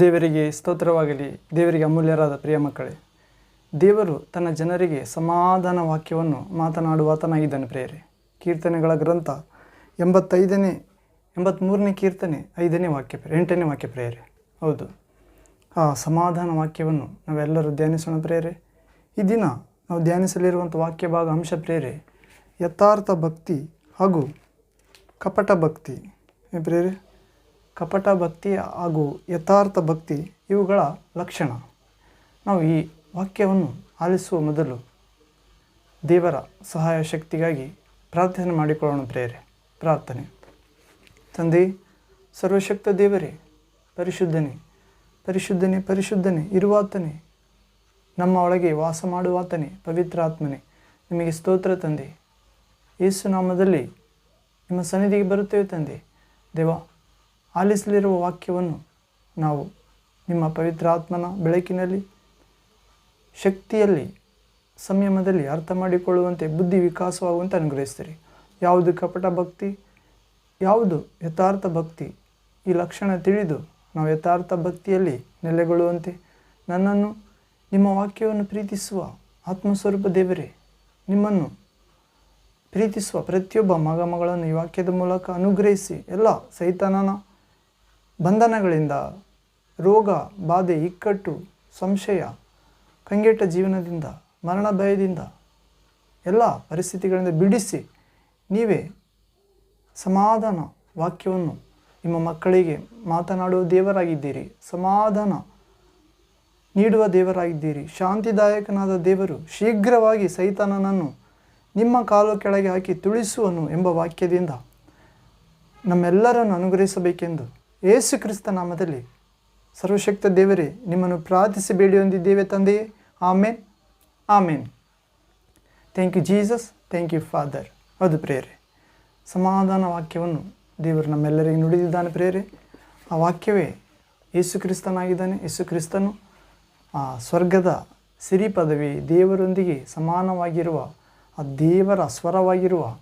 ದೇವರಿಗೆ ಸ್ತೋತ್ರವಾಗಲಿ, ದೇವರಿಗೆ ಅಮೂಲ್ಯರಾದ ಪ್ರಿಯ ಮಕ್ಕಳೇ. ದೇವರು ತನ್ನ ಜನರಿಗೆ ಸಮಾಧಾನ ವಾಕ್ಯವನ್ನು ಮಾತನಾಡುವಾತನಾಗಿದ್ದಾನೆ ಪ್ರೇರೆ ಕೀರ್ತನೆಗಳ ಗ್ರಂಥ ಎಂಬತ್ತೈದನೇ ಎಂಬತ್ತ್ಮೂರನೇ ಕೀರ್ತನೆ, ಐದನೇ ವಾಕ್ಯ ಎಂಟನೇ ವಾಕ್ಯ ಪ್ರೇಯರೆ. ಹೌದು. ಆ ಸಮಾಧಾನ ವಾಕ್ಯವನ್ನು ನಾವೆಲ್ಲರೂ ಧ್ಯಾನಿಸೋಣ ಪ್ರೇರೆ ಈ ದಿನ ನಾವು ಧ್ಯಾನಿಸಲಿರುವಂಥ ವಾಕ್ಯ ಭಾಗ, ಅಂಶ ಪ್ರೇರೆ ಯಥಾರ್ಥ ಭಕ್ತಿ ಹಾಗೂ ಕಪಟ ಭಕ್ತಿ. ಪ್ರೇರೆ ಕಪಟ ಭಕ್ತಿ ಹಾಗೂ ಯಥಾರ್ಥ ಭಕ್ತಿ ಇವುಗಳ ಲಕ್ಷಣ. ನಾವು ಈ ವಾಕ್ಯವನ್ನು ಆಲಿಸುವ ಮೊದಲು ದೇವರ ಸಹಾಯ ಶಕ್ತಿಗಾಗಿ ಪ್ರಾರ್ಥನೆ ಮಾಡಿಕೊಳ್ಳೋಣ ಪ್ರೇರೆ ಪ್ರಾರ್ಥನೆ. ತಂದೆ, ಸರ್ವಶಕ್ತ ದೇವರೇ, ಪರಿಶುದ್ಧನೇ ಪರಿಶುದ್ಧನೇ ಪರಿಶುದ್ಧನೇ, ಇರುವಾತನೇ, ನಮ್ಮ ಒಳಗೆ ವಾಸ ಮಾಡುವಾತನೇ, ಪವಿತ್ರಾತ್ಮನೇ, ನಿಮಗೆ ಸ್ತೋತ್ರ ತಂದೆ. ಯೇಸು ನಾಮದಲ್ಲಿ ನಿಮ್ಮ ಸನ್ನಿಧಿಗೆ ಬರುತ್ತೇವೆ ತಂದೆ. ದೇವ ಆಲಿಸಲಿರುವ ವಾಕ್ಯವನ್ನು ನಾವು ನಿಮ್ಮ ಪವಿತ್ರಾತ್ಮನ ಬೆಳಕಿನಲ್ಲಿ, ಶಕ್ತಿಯಲ್ಲಿ, ಸಂಯಮದಲ್ಲಿ ಅರ್ಥ ಮಾಡಿಕೊಳ್ಳುವಂತೆ ಬುದ್ಧಿ ವಿಕಾಸವಾಗುವಂತೆ ಅನುಗ್ರಹಿಸ್ತೀರಿ ಯಾವುದು ಕಪಟ ಭಕ್ತಿ, ಯಾವುದು ಯಥಾರ್ಥ ಭಕ್ತಿ, ಈ ಲಕ್ಷಣ ತಿಳಿದು ನಾವು ಯಥಾರ್ಥ ಭಕ್ತಿಯಲ್ಲಿ ನೆಲೆಗೊಳ್ಳುವಂತೆ ನನ್ನನ್ನು ನಿಮ್ಮ ವಾಕ್ಯವನ್ನು ಪ್ರೀತಿಸುವ ಆತ್ಮಸ್ವರೂಪ ದೇವರೇ, ನಿಮ್ಮನ್ನು ಪ್ರೀತಿಸುವ ಪ್ರತಿಯೊಬ್ಬ ಮಗ ಮಗಳನ್ನು ಈ ವಾಕ್ಯದ ಮೂಲಕ ಅನುಗ್ರಹಿಸಿ ಎಲ್ಲ ಸೈತಾನನ ಬಂಧನಗಳಿಂದ ರೋಗ, ಬಾಧೆ, ಇಕ್ಕಟ್ಟು, ಸಂಶಯ, ಕಂಗೆಟ್ಟ ಜೀವನದಿಂದ ಮರಣ ಭಯದಿಂದ ಎಲ್ಲ ಪರಿಸ್ಥಿತಿಗಳಿಂದ ಬಿಡಿಸಿ ನೀವೇ ಸಮಾಧಾನ ವಾಕ್ಯವನ್ನು ನಿಮ್ಮ ಮಕ್ಕಳಿಗೆ ಮಾತನಾಡುವ ದೇವರಾಗಿದ್ದೀರಿ. ಸಮಾಧಾನ ನೀಡುವ ದೇವರಾಗಿದ್ದೀರಿ. ಶಾಂತಿದಾಯಕನಾದ ದೇವರು ಶೀಘ್ರವಾಗಿ ಸೈತಾನನನ್ನು ನಿಮ್ಮ ಕಾಲು ಕೆಳಗೆ ಹಾಕಿ ತುಳಿಸುವನು ಎಂಬ ವಾಕ್ಯದಿಂದ ನಮ್ಮೆಲ್ಲರನ್ನು ಅನುಗ್ರಹಿಸಬೇಕೆಂದು ಏಸು ಕ್ರಿಸ್ತ ನಾಮದಲ್ಲಿ ಸರ್ವಶಕ್ತ ದೇವರೇ, ನಿಮ್ಮನ್ನು ಪ್ರಾರ್ಥಿಸಿ ಬೇಡಿ ಹೊಂದಿದ್ದೇವೆ ತಂದೆಯೇ. ಆಮೇನ್. ಆಮೇನ್. Thank you Jesus thank you father ಅದು ಪ್ರೇರೆ ಸಮಾಧಾನ ವಾಕ್ಯವನ್ನು ದೇವರು ನಮ್ಮೆಲ್ಲರಿಗೆ ನುಡಿದಿದ್ದಾನೆ ಪ್ರೇರೆ ಆ ವಾಕ್ಯವೇ ಯೇಸು ಕ್ರಿಸ್ತನಾಗಿದ್ದಾನೆ. ಯೇಸು ಕ್ರಿಸ್ತನು ಆ ಸ್ವರ್ಗದ ಸಿರಿ ಪದವಿ ದೇವರೊಂದಿಗೆ ಸಮಾನವಾಗಿರುವ ಆ ದೇವರ ಸ್ವರವಾಗಿರುವ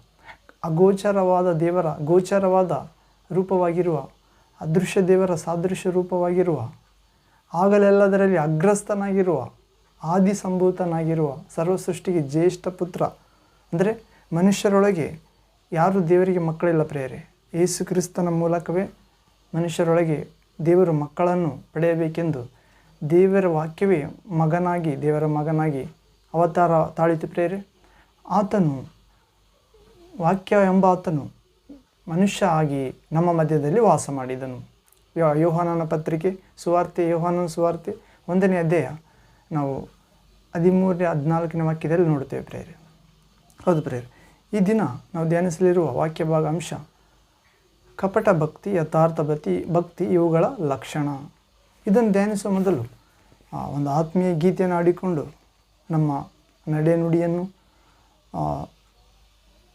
ಅಗೋಚರವಾದ ದೇವರ ಗೋಚರವಾದ ರೂಪವಾಗಿರುವ ಅದೃಶ್ಯ ದೇವರ ಸಾದೃಶ್ಯ ರೂಪವಾಗಿರುವ, ಆಗಲೆಲ್ಲದರಲ್ಲಿ ಅಗ್ರಸ್ಥನಾಗಿರುವ ಆದಿ ಸಂಭೂತನಾಗಿರುವ ಸರ್ವ ಸೃಷ್ಟಿಗೆ ಜ್ಯೇಷ್ಠ ಪುತ್ರ. ಅಂದರೆ ಮನುಷ್ಯರೊಳಗೆ ಯಾರು ದೇವರಿಗೆ ಮಕ್ಕಳಿಲ್ಲ ಪ್ರೇರೆ ಯೇಸು ಕ್ರಿಸ್ತನ ಮೂಲಕವೇ ಮನುಷ್ಯರೊಳಗೆ ದೇವರು ಮಕ್ಕಳನ್ನು ಪಡೆಯಬೇಕೆಂದು ದೇವರ ವಾಕ್ಯವೇ ಮಗನಾಗಿ, ದೇವರ ಮಗನಾಗಿ ಅವತಾರ ತಾಳಿತು ಪ್ರೇರೆ ಆತನು ವಾಕ್ಯ ಎಂಬ ಆತನು ಮನುಷ್ಯ ಆಗಿ ನಮ್ಮ ಮಧ್ಯದಲ್ಲಿ ವಾಸ ಮಾಡಿದನು. ಯೋಹಾನನ ಪತ್ರಿಕೆ, ಸುವಾರ್ತೆ, ಯೋಹಾನನ ಸುವಾರ್ತೆ. ಒಂದನೇ ಅಧ್ಯಾಯ. ನಾವು ಹದಿಮೂರನೇ, ಹದಿನಾಲ್ಕನೇ ವಾಕ್ಯದಲ್ಲಿ ನೋಡ್ತೇವೆ ಪ್ರೇರೆ ಹೌದು ಪ್ರೇರೆ ಈ ದಿನ ನಾವು ಧ್ಯಾನಿಸಲಿರುವ ವಾಕ್ಯ ಭಾಗ ಅಂಶ, ಕಪಟ ಭಕ್ತಿ, ಯಥಾರ್ಥ ಭಕ್ತಿ ಭಕ್ತಿ ಇವುಗಳ ಲಕ್ಷಣ. ಇದನ್ನು ಧ್ಯಾನಿಸುವ ಮೊದಲು ಒಂದು ಆತ್ಮೀಯ ಗೀತೆಯನ್ನು ಆಡಿಕೊಂಡು ನಮ್ಮ ನಡೆ ನುಡಿಯನ್ನು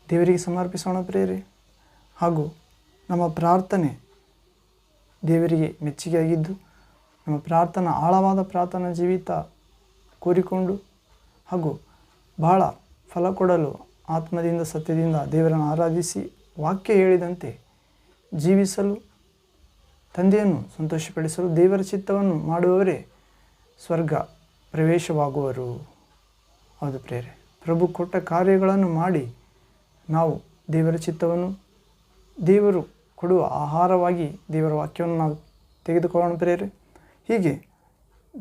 ದೇವರಿಗೆ ಸಮರ್ಪಿಸೋಣ ಪ್ರೇರೆ ಹಾಗೂ ನಮ್ಮ ಪ್ರಾರ್ಥನೆ ದೇವರಿಗೆ ಮೆಚ್ಚುಗೆಯಾಗಿದ್ದು, ನಮ್ಮ ಪ್ರಾರ್ಥನಾ, ಆಳವಾದ ಪ್ರಾರ್ಥನಾ ಜೀವಿತ ಕೋರಿಕೊಂಡು ಹಾಗೂ ಬಹಳ ಫಲ ಕೊಡಲು ಆತ್ಮದಿಂದ, ಸತ್ಯದಿಂದ ದೇವರನ್ನು ಆರಾಧಿಸಿ ವಾಕ್ಯ ಹೇಳಿದಂತೆ ಜೀವಿಸಲು, ತಂದೆಯನ್ನು ಸಂತೋಷಪಡಿಸಲು ದೇವರ ಚಿತ್ತವನ್ನು ಮಾಡುವವರೇ ಸ್ವರ್ಗ ಪ್ರವೇಶವಾಗುವರು. ಹೌದು ಪ್ರೇರೆ ಪ್ರಭು ಕೊಟ್ಟ ಕಾರ್ಯಗಳನ್ನು ಮಾಡಿ ನಾವು ದೇವರ ಚಿತ್ತವನ್ನು ದೇವರು ಕೊಡುವ ಆಹಾರವಾಗಿ ದೇವರ ವಾಕ್ಯವನ್ನು ನಾವು ತೆಗೆದುಕೊಳ್ಳೋಣ ಪ್ರೇರೆ ಹೀಗೆ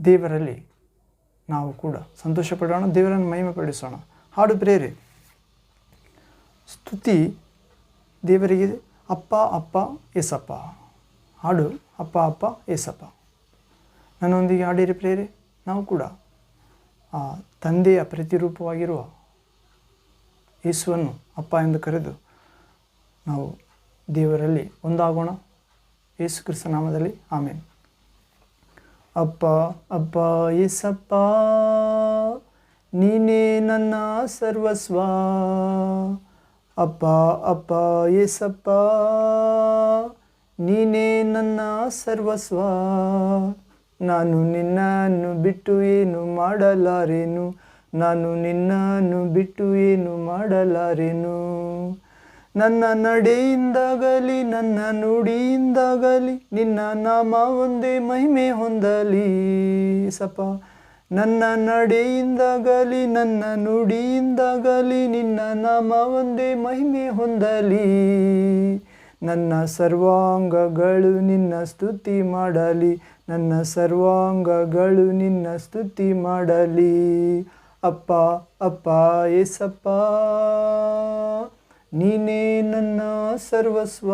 ದೇವರಲ್ಲಿ ನಾವು ಕೂಡ ಸಂತೋಷ ಪಡೋಣ ದೇವರನ್ನು ಮಹಿಮೆ ಪಡಿಸೋಣ ಹಾಡು ಪ್ರೇರೆ ಸ್ತುತಿ ದೇವರಿಗೆ ಅಪ್ಪ ಅಪ್ಪ, ಏಸಪ್ಪ. ಹಾಡು, ಅಪ್ಪ ಅಪ್ಪ, ಏಸಪ್ಪ. ನನ್ನೊಂದಿಗೆ ಹಾಡಿರಿ ಪ್ರೇರೆ ನಾವು ಕೂಡ ಆ ತಂದೆಯ ಪ್ರತಿರೂಪವಾಗಿರುವ ಯೇಸುವನ್ನು ಅಪ್ಪ ಎಂದು ಕರೆದು ನಾವು ದೇವರಲ್ಲಿ ಒಂದಾಗೋಣ. ಯೇಸು ಕ್ರಿಸ್ತ ನಾಮದಲ್ಲಿ ಆಮೇಲೆ ಅಪ್ಪ ಅಪ್ಪ, ಏಸಪ್ಪ, ನೀನೇ ನನ್ನ ಸರ್ವಸ್ವ. ಅಪ್ಪ ಅಪ್ಪ, ಏಸಪ್ಪ, ನೀನೇ ನನ್ನ ಸರ್ವಸ್ವ. ನಾನು ನಿನ್ನನ್ನು ಬಿಟ್ಟು ಏನು ಮಾಡಲಾರೇನು? ನಾನು ನಿನ್ನನ್ನು ಬಿಟ್ಟು ಏನು ಮಾಡಲಾರೆನು? ನನ್ನ ನಡೆಯಿಂದಾಗಲಿ, ನನ್ನ ನುಡಿಯಿಂದಾಗಲಿ, ನಿನ್ನ ನಾಮ ಒಂದೇ ಮಹಿಮೆ ಹೊಂದಲಿ ಸಪ ನನ್ನ ನಡೆಯಿಂದಾಗಲಿ, ನನ್ನ ನುಡಿಯಿಂದಾಗಲಿ, ನಿನ್ನ ನಾಮ ಒಂದೇ ಮಹಿಮೆ ಹೊಂದಲಿ. ನನ್ನ ಸರ್ವಾಂಗಗಳು ನಿನ್ನ ಸ್ತುತಿ ಮಾಡಲಿ, ನನ್ನ ಸರ್ವಾಂಗಗಳು ನಿನ್ನ ಸ್ತುತಿ ಮಾಡಲಿ. ಅಪ್ಪ ಅಪ್ಪ, ಏಸಪ್ಪ. ನೀನೇ ನನ್ನ ಸರ್ವಸ್ವ.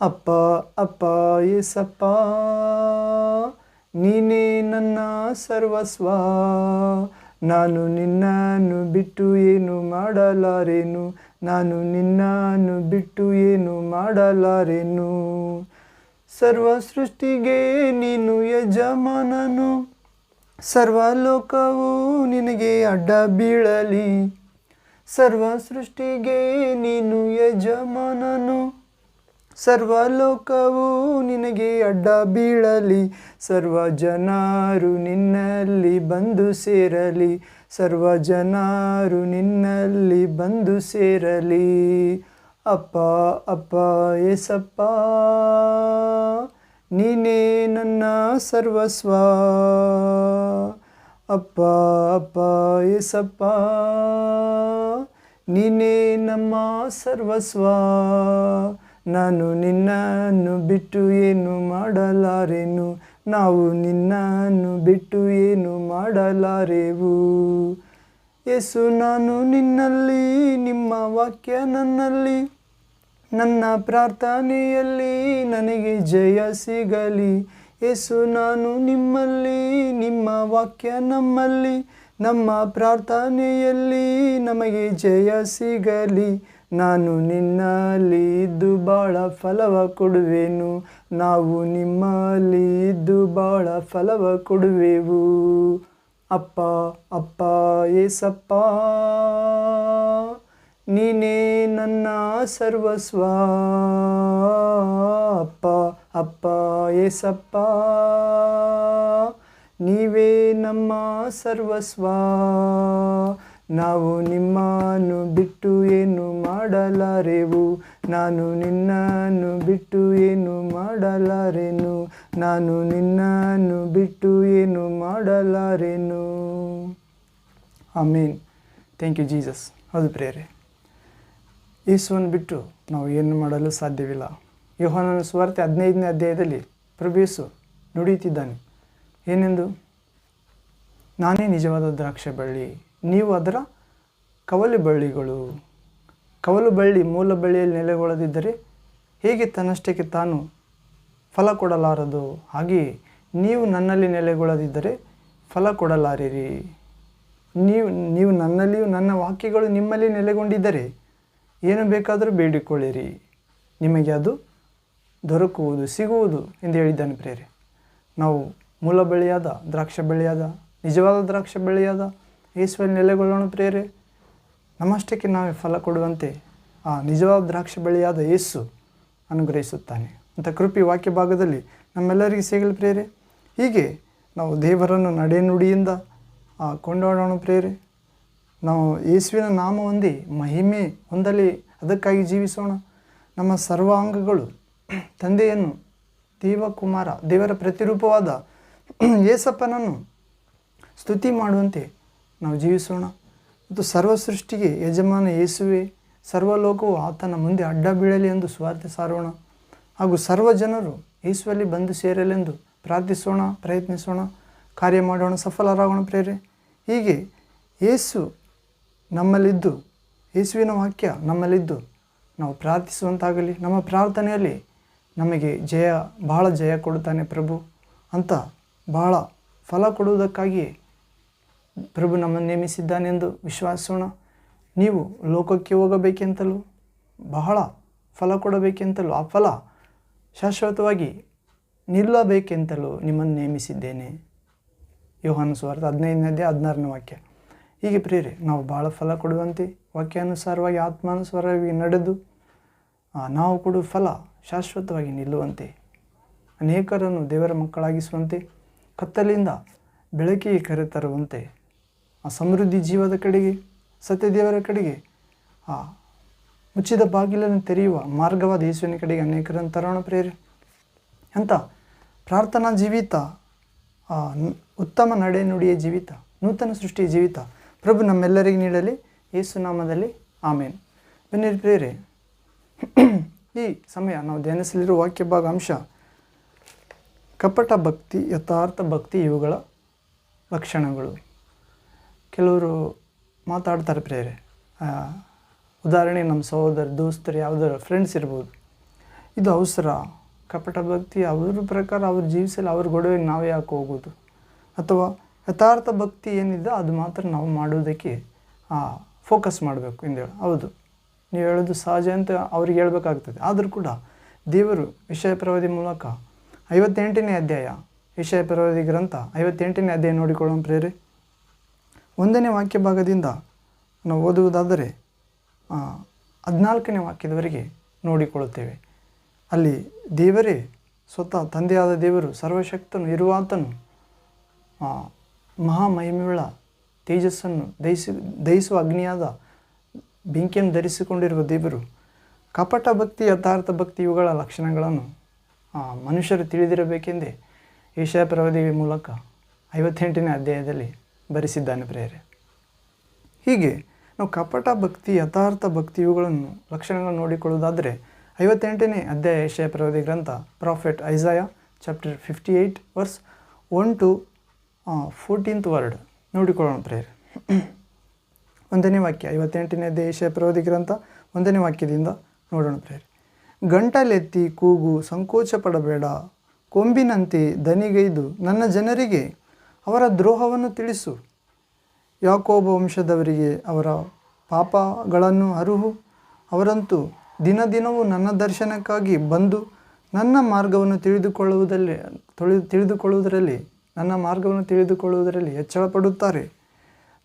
ಅಪ್ಪ ಅಪ್ಪ ಎಸಪ್ಪ ನೀನೇ ನನ್ನ ಸರ್ವಸ್ವ. ನಾನು ನಿನ್ನನ್ನು ಬಿಟ್ಟು ಏನು ಮಾಡಲಾರೇನು? ನಾನು ನಿನ್ನನ್ನು ಬಿಟ್ಟು ಏನು ಮಾಡಲಾರೇನು? ಸರ್ವ ಸೃಷ್ಟಿಗೆ ನೀನು ಯಜಮಾನನು. ಸರ್ವಲೋಕವು ನಿನಗೆ ಅಡ್ಡ ಬೀಳಲಿ. ಸರ್ವ ಸೃಷ್ಟಿಗೆ ನೀನು ಯಜಮಾನನು. ಸರ್ವಲೋಕವು ನಿನಗೆ ಅಡ್ಡ ಬೀಳಲಿ. ಸರ್ವ ಜನರು ನಿನ್ನಲ್ಲಿ ಬಂದು ಸೇರಲಿ. ಸರ್ವ ಜನರು ನಿನ್ನಲ್ಲಿ ಬಂದು ಸೇರಲಿ. ಅಪ್ಪ ಅಪ್ಪ ಎಸಪ್ಪ ನೀನೇ ನನ್ನ ಸರ್ವಸ್ವ. ಅಪ್ಪ ಅಪ್ಪ ಎಸಪ್ಪ ನೀನೇ ನಮ್ಮ ಸರ್ವಸ್ವ. ನಾನು ನಿನ್ನನ್ನು ಬಿಟ್ಟು ಏನು ಮಾಡಲಾರೆನು? ನಾವು ನಿನ್ನನ್ನು ಬಿಟ್ಟು ಏನು ಮಾಡಲಾರೆವು? ಯೇಸು ನಾನು ನಿನ್ನಲ್ಲಿ, ನಿಮ್ಮ ವಾಕ್ಯ ನನ್ನಲ್ಲಿ, ನನ್ನ ಪ್ರಾರ್ಥನೆಯಲ್ಲಿ ನನಗೆ ಜಯ ಸಿಗಲಿ. ಯೇಸು ನಾನು ನಿಮ್ಮಲ್ಲಿ, ನಿಮ್ಮ ವಾಕ್ಯ ನಮ್ಮಲ್ಲಿ, ನಮ್ಮ ಪ್ರಾರ್ಥನೆಯಲ್ಲಿ ನಮಗೆ ಜಯ ಸಿಗಲಿ. ನಾನು ನಿನ್ನಲ್ಲಿ ಇದ್ದು ಭಾಳ ಫಲವ ಕೊಡುವೆನು. ನಾವು ನಿಮ್ಮಲ್ಲಿ ಇದ್ದು ಭಾಳ ಫಲವ ಕೊಡುವೆವು. ಅಪ್ಪ ಅಪ್ಪ, ಏಸಪ್ಪ, ನೀನೇ ನನ್ನ ಸರ್ವಸ್ವ. ಅಪ್ಪ ಅಪ್ಪ, ಏಸಪ್ಪ, ನೀವೇ ನಮ್ಮ ಸರ್ವಸ್ವ. ನಾವು ನಿಮ್ಮನ್ನು ಬಿಟ್ಟು ಏನು ಮಾಡಲಾರೆವು? ನಾನು ನಿನ್ನನ್ನು ಬಿಟ್ಟು ಏನು ಮಾಡಲಾರೆನು? ನಾನು ನಿನ್ನನ್ನು ಬಿಟ್ಟು ಏನು ಮಾಡಲಾರೆನು? ಆಮೀನ್. ಥ್ಯಾಂಕ್ ಯು ಜೀಸಸ್ ಹೌದು ಪ್ರೇರೆ, ಯೇಸುವನ್ನು ಬಿಟ್ಟು ನಾವು ಏನು ಮಾಡಲು ಸಾಧ್ಯವಿಲ್ಲ. ಯೋಹಾನನ ಸುವಾರ್ತೆ ಹದಿನೈದನೇ ಅಧ್ಯಾಯದಲ್ಲಿ ಪ್ರಭೇಸು ನುಡಿಯುತ್ತಿದ್ದಾನೆ, ಏನೆಂದು? ನಾನೇ ನಿಜವಾದ ದ್ರಾಕ್ಷ ಬಳ್ಳಿ, ನೀವು ಅದರ ಕವಲು ಬಳ್ಳಿಗಳು. ಕವಲು ಬಳ್ಳಿ ಮೂಲ ಬಳ್ಳಿಯಲ್ಲಿ ನೆಲೆಗೊಳ್ಳದಿದ್ದರೆ ಹೇಗೆ ತನ್ನಷ್ಟಕ್ಕೆ ತಾನು ಫಲ ಕೊಡಲಾರದು? ಹಾಗೆಯೇ ನೀವು ನನ್ನಲ್ಲಿ ನೆಲೆಗೊಳ್ಳದಿದ್ದರೆ ಫಲ ಕೊಡಲಾರಿರಿ. ನೀವು ನೀವು ನನ್ನಲ್ಲಿಯೂ ನನ್ನ ವಾಕ್ಯಗಳು ನಿಮ್ಮಲ್ಲಿ ನೆಲೆಗೊಂಡಿದ್ದರೆ ಏನು ಬೇಕಾದರೂ ಬೇಡಿಕೊಳ್ಳಿರಿ. ನಿಮಗೆ ಅದು ದೊರಕುವುದು, ಸಿಗುವುದು ಎಂದು ಹೇಳಿದ್ದಾನೆ ಪ್ರೇರೆ ನಾವು ಮೂಲ ಬೆಳೆಯಾದ ದ್ರಾಕ್ಷ ಬೆಳೆಯಾದ, ನಿಜವಾದ ದ್ರಾಕ್ಷ ಬೆಳೆಯಾದ ಯೇಸುವಲ್ಲಿ ನೆಲೆಗೊಳ್ಳೋಣ ಪ್ರೇರೆ ನಮ್ಮಷ್ಟಕ್ಕೆ ನಾವೇ ಫಲ ಕೊಡುವಂತೆ ಆ ನಿಜವಾದ ದ್ರಾಕ್ಷ ಬೆಳೆಯಾದ ಯೇಸು ಅನುಗ್ರಹಿಸುತ್ತಾನೆ. ಅಂತ ಕೃಪಿ ವಾಕ್ಯ ಭಾಗದಲ್ಲಿ ನಮ್ಮೆಲ್ಲರಿಗೆ ಸಿಗಲು ಪ್ರೇರೆ ಹೀಗೆ ನಾವು ದೇವರನ್ನು ನಡೆನುಡಿಯಿಂದ ಕೊಂಡಾಡೋಣ ಪ್ರೇರೆ ನಾವು ಯೇಸುವಿನ ನಾಮ ಹೊಂದಿ ಮಹಿಮೆ ಹೊಂದಲಿ, ಅದಕ್ಕಾಗಿ ಜೀವಿಸೋಣ. ನಮ್ಮ ಸರ್ವಾಂಗಗಳು ತಂದೆಯನ್ನು ದೇವಕುಮಾರ, ದೇವರ ಪ್ರತಿರೂಪವಾದ ಯೇಸಪ್ಪನನ್ನು ಸ್ತುತಿ ಮಾಡುವಂತೆ ನಾವು ಜೀವಿಸೋಣ. ಮತ್ತು ಸರ್ವ ಸೃಷ್ಟಿಗೆ ಯಜಮಾನ ಯೇಸುವೆ, ಸರ್ವಲೋಕವು ಆತನ ಮುಂದೆ ಅಡ್ಡ ಬೀಳಲಿ ಎಂದು ಸ್ವಾರ್ಥ ಸಾರೋಣ. ಹಾಗೂ ಸರ್ವ ಜನರು ಯೇಸುವಲ್ಲಿ ಬಂದು ಸೇರಲೆಂದು ಪ್ರಾರ್ಥಿಸೋಣ, ಪ್ರಯತ್ನಿಸೋಣ, ಕಾರ್ಯ ಮಾಡೋಣ, ಸಫಲರಾಗೋಣ ಪ್ರೇರೆ. ಹೀಗೆ ಯೇಸು ನಮ್ಮಲ್ಲಿದ್ದು, ಯೇಸುವಿನ ವಾಕ್ಯ ನಮ್ಮಲ್ಲಿದ್ದು ನಾವು ಪ್ರಾರ್ಥಿಸುವಂತಾಗಲಿ, ನಮ್ಮ ಪ್ರಾರ್ಥನೆಯಲ್ಲಿ ನಮಗೆ ಜಯ, ಬಹಳ ಜಯ ಕೊಡುತ್ತಾನೆ ಪ್ರಭು ಅಂತ ಬಹಳ ಫಲ ಕೊಡುವುದಕ್ಕಾಗಿಯೇ ಪ್ರಭು ನಮ್ಮನ್ನು ನೇಮಿಸಿದ್ದಾನೆಂದು ವಿಶ್ವಾಸೋಣ ನೀವು ಲೋಕಕ್ಕೆ ಹೋಗಬೇಕೆಂತಲೂ, ಬಹಳ ಫಲ ಕೊಡಬೇಕೆಂತಲೂ, ಆ ಫಲ ಶಾಶ್ವತವಾಗಿ ನಿಲ್ಲಬೇಕೆಂತಲೂ ನಿಮ್ಮನ್ನು ನೇಮಿಸಿದ್ದೇನೆ. ಯೋಹಾನು ಸ್ವಾರ್ಥ ಹದಿನೈದನೇದೇ ಹದಿನಾರನೇ ವಾಕ್ಯ. ಹೀಗೆ ಪ್ರೇರೆ ನಾವು ಭಾಳ ಫಲ ಕೊಡುವಂತೆ ವಾಕ್ಯಾನುಸಾರವಾಗಿ, ಆತ್ಮಾನುಸಾರವಾಗಿ ನಡೆದು ನಾವು ಕೊಡುವ ಫಲ ಶಾಶ್ವತವಾಗಿ ನಿಲ್ಲುವಂತೆ ಅನೇಕರನ್ನು ದೇವರ ಮಕ್ಕಳಾಗಿಸುವಂತೆ ಕತ್ತಲಿಂದ ಬೆಳಕಿಗೆ ಕರೆತರುವಂತೆ ಆ ಸಮೃದ್ಧಿ ಜೀವದ ಕಡೆಗೆ ಸತ್ಯದೇವರ ಕಡೆಗೆ ಆ ಮುಚ್ಚಿದ ಬಾಗಿಲನ್ನು ತೆರೆಯುವ ಮಾರ್ಗವಾದ ಯೇಸುವಿನ ಕಡೆಗೆ ಅನೇಕರನ್ನು ತರೋಣ ಪ್ರೇರೆ ಅಂತ ಪ್ರಾರ್ಥನಾ ಜೀವಿತ ಆ, ಉತ್ತಮ ನಡೆ ನುಡಿಯ ಜೀವಿತ ನೂತನ ಸೃಷ್ಟಿಯ ಜೀವಿತ ಪ್ರಭು ನಮ್ಮೆಲ್ಲರಿಗೆ ನೀಡಲಿ. ಯೇಸು ನಾಮದಲ್ಲಿ ಆಮೇನ್. ಬನ್ನಿರಿ ಪ್ರೇರೆ ಈ ಸಮಯ ನಾವು ಧ್ಯಾನಿಸಲಿರುವ ವಾಕ್ಯ ಭಾಗ ಅಂಶ ಕಪಟ ಭಕ್ತಿ, ಯಥಾರ್ಥ ಭಕ್ತಿ ಇವುಗಳ ಲಕ್ಷಣಗಳು. ಕೆಲವರು ಮಾತಾಡ್ತಾರೆ ಪ್ರೇರೆ ಉದಾಹರಣೆಗೆ ನಮ್ಮ ಸಹೋದರ, ದೋಸ್ತರು, ಯಾವುದಾದ್ರು ಫ್ರೆಂಡ್ಸ್ ಇರ್ಬೋದು. ಇದು ಅವಸರ. ಕಪಟ ಭಕ್ತಿ ಅವ್ರ ಪ್ರಕಾರ ಅವ್ರ ಜೀವಿಸಲು ಅವ್ರ ಗೊಡವೆಗೆ ನಾವು ಯಾಕೆ ಹೋಗೋದು. ಅಥವಾ ಯಥಾರ್ಥ ಭಕ್ತಿ ಏನಿದೆ ಅದು ಮಾತ್ರ ನಾವು ಮಾಡೋದಕ್ಕೆ ಫೋಕಸ್ ಮಾಡಬೇಕು ಎಂದೇಳಿ ಹೌದು. ನೀವು ಹೇಳೋದು ಸಹಜ ಅಂತ ಅವ್ರಿಗೆ ಹೇಳಬೇಕಾಗ್ತದೆ. ಆದರೂ ಕೂಡ ದೇವರು ವಿಷಯ ಪ್ರವಾದಿ ಮೂಲಕ ಐವತ್ತೆಂಟನೇ ಅಧ್ಯಾಯ ವಿಷಯ ಪ್ರವಾದಿ ಗ್ರಂಥ ಐವತ್ತೆಂಟನೇ ಅಧ್ಯಾಯ ನೋಡಿಕೊಳ್ಳೋಣ ಪ್ರೇರಿ. ಒಂದನೇ ವಾಕ್ಯ ಭಾಗದಿಂದ ನಾವು ಓದುವುದಾದರೆ ಹದಿನಾಲ್ಕನೇ ವಾಕ್ಯದವರೆಗೆ ನೋಡಿಕೊಳ್ಳುತ್ತೇವೆ. ಅಲ್ಲಿ ದೇವರೇ, ಸ್ವತಃ ತಂದೆಯಾದ ದೇವರು, ಸರ್ವಶಕ್ತನು, ಇರುವಾತನು ಮಹಾಮಹಿಮೆಗಳ ತೇಜಸ್ಸನ್ನು ದಹಿಸಿ, ದಹಿಸುವ ಅಗ್ನಿಯಾದ ಬೆಂಕಿಯನ್ನು ಧರಿಸಿಕೊಂಡಿರುವ ದೇವರು ಕಪಟ ಭಕ್ತಿ, ಯಥಾರ್ಥ ಭಕ್ತಿ ಇವುಗಳ ಲಕ್ಷಣಗಳನ್ನು ಮನುಷ್ಯರು ತಿಳಿದಿರಬೇಕೆಂದೇ ಏಷ್ಯಾ ಪ್ರವದೇವಿ ಮೂಲಕ ಐವತ್ತೆಂಟನೇ ಅಧ್ಯಾಯದಲ್ಲಿ ಬರೆಸಿದ್ದಾನೆ ಪ್ರೇರೆ ಹೀಗೆ ನಾವು ಕಪಟ ಭಕ್ತಿ, ಯಥಾರ್ಥ ಭಕ್ತಿ ಇವುಗಳನ್ನು ಲಕ್ಷಣಗಳನ್ನು ನೋಡಿಕೊಳ್ಳುವುದಾದರೆ ಐವತ್ತೆಂಟನೇ ಅಧ್ಯಾಯ ಏಷ್ಯಾ ಪ್ರವಾದಿ ಗ್ರಂಥ prophet Isaiah chapter fifty eight verse one two fourteenth word ನೋಡಿಕೊಳ್ಳೋಣ ಪ್ರೇರೆ ಒಂದನೇ ವಾಕ್ಯ, ಐವತ್ತೆಂಟನೇ ದೇಶ ಪ್ರವೃತ್ತಿ ಗ್ರಂಥ ಒಂದನೇ ವಾಕ್ಯದಿಂದ ನೋಡೋಣ ಪ್ರೇರಿ ಗಂಟಲೆತ್ತಿ ಕೂಗು, ಸಂಕೋಚ ಪಡಬೇಡ. ಕೊಂಬಿನಂತೆ ದನಿಗೈದು, ನನ್ನ ಜನರಿಗೆ ಅವರ ದ್ರೋಹವನ್ನು ತಿಳಿಸು. ಯಾಕೋಬ ವಂಶದವರಿಗೆ ಅವರ ಪಾಪಗಳನ್ನು ಅರುಹು ಅವರಂತೂ ದಿನ ದಿನವೂ ನನ್ನ ದರ್ಶನಕ್ಕಾಗಿ ಬಂದು ನನ್ನ ಮಾರ್ಗವನ್ನು ತಿಳಿದುಕೊಳ್ಳುವುದರಲ್ಲಿ ತೊಳಿ ತಿಳಿದುಕೊಳ್ಳುವುದರಲ್ಲಿ, ನನ್ನ ಮಾರ್ಗವನ್ನು ತಿಳಿದುಕೊಳ್ಳುವುದರಲ್ಲಿ ಹೆಚ್ಚಳ ಪಡುತ್ತಾರೆ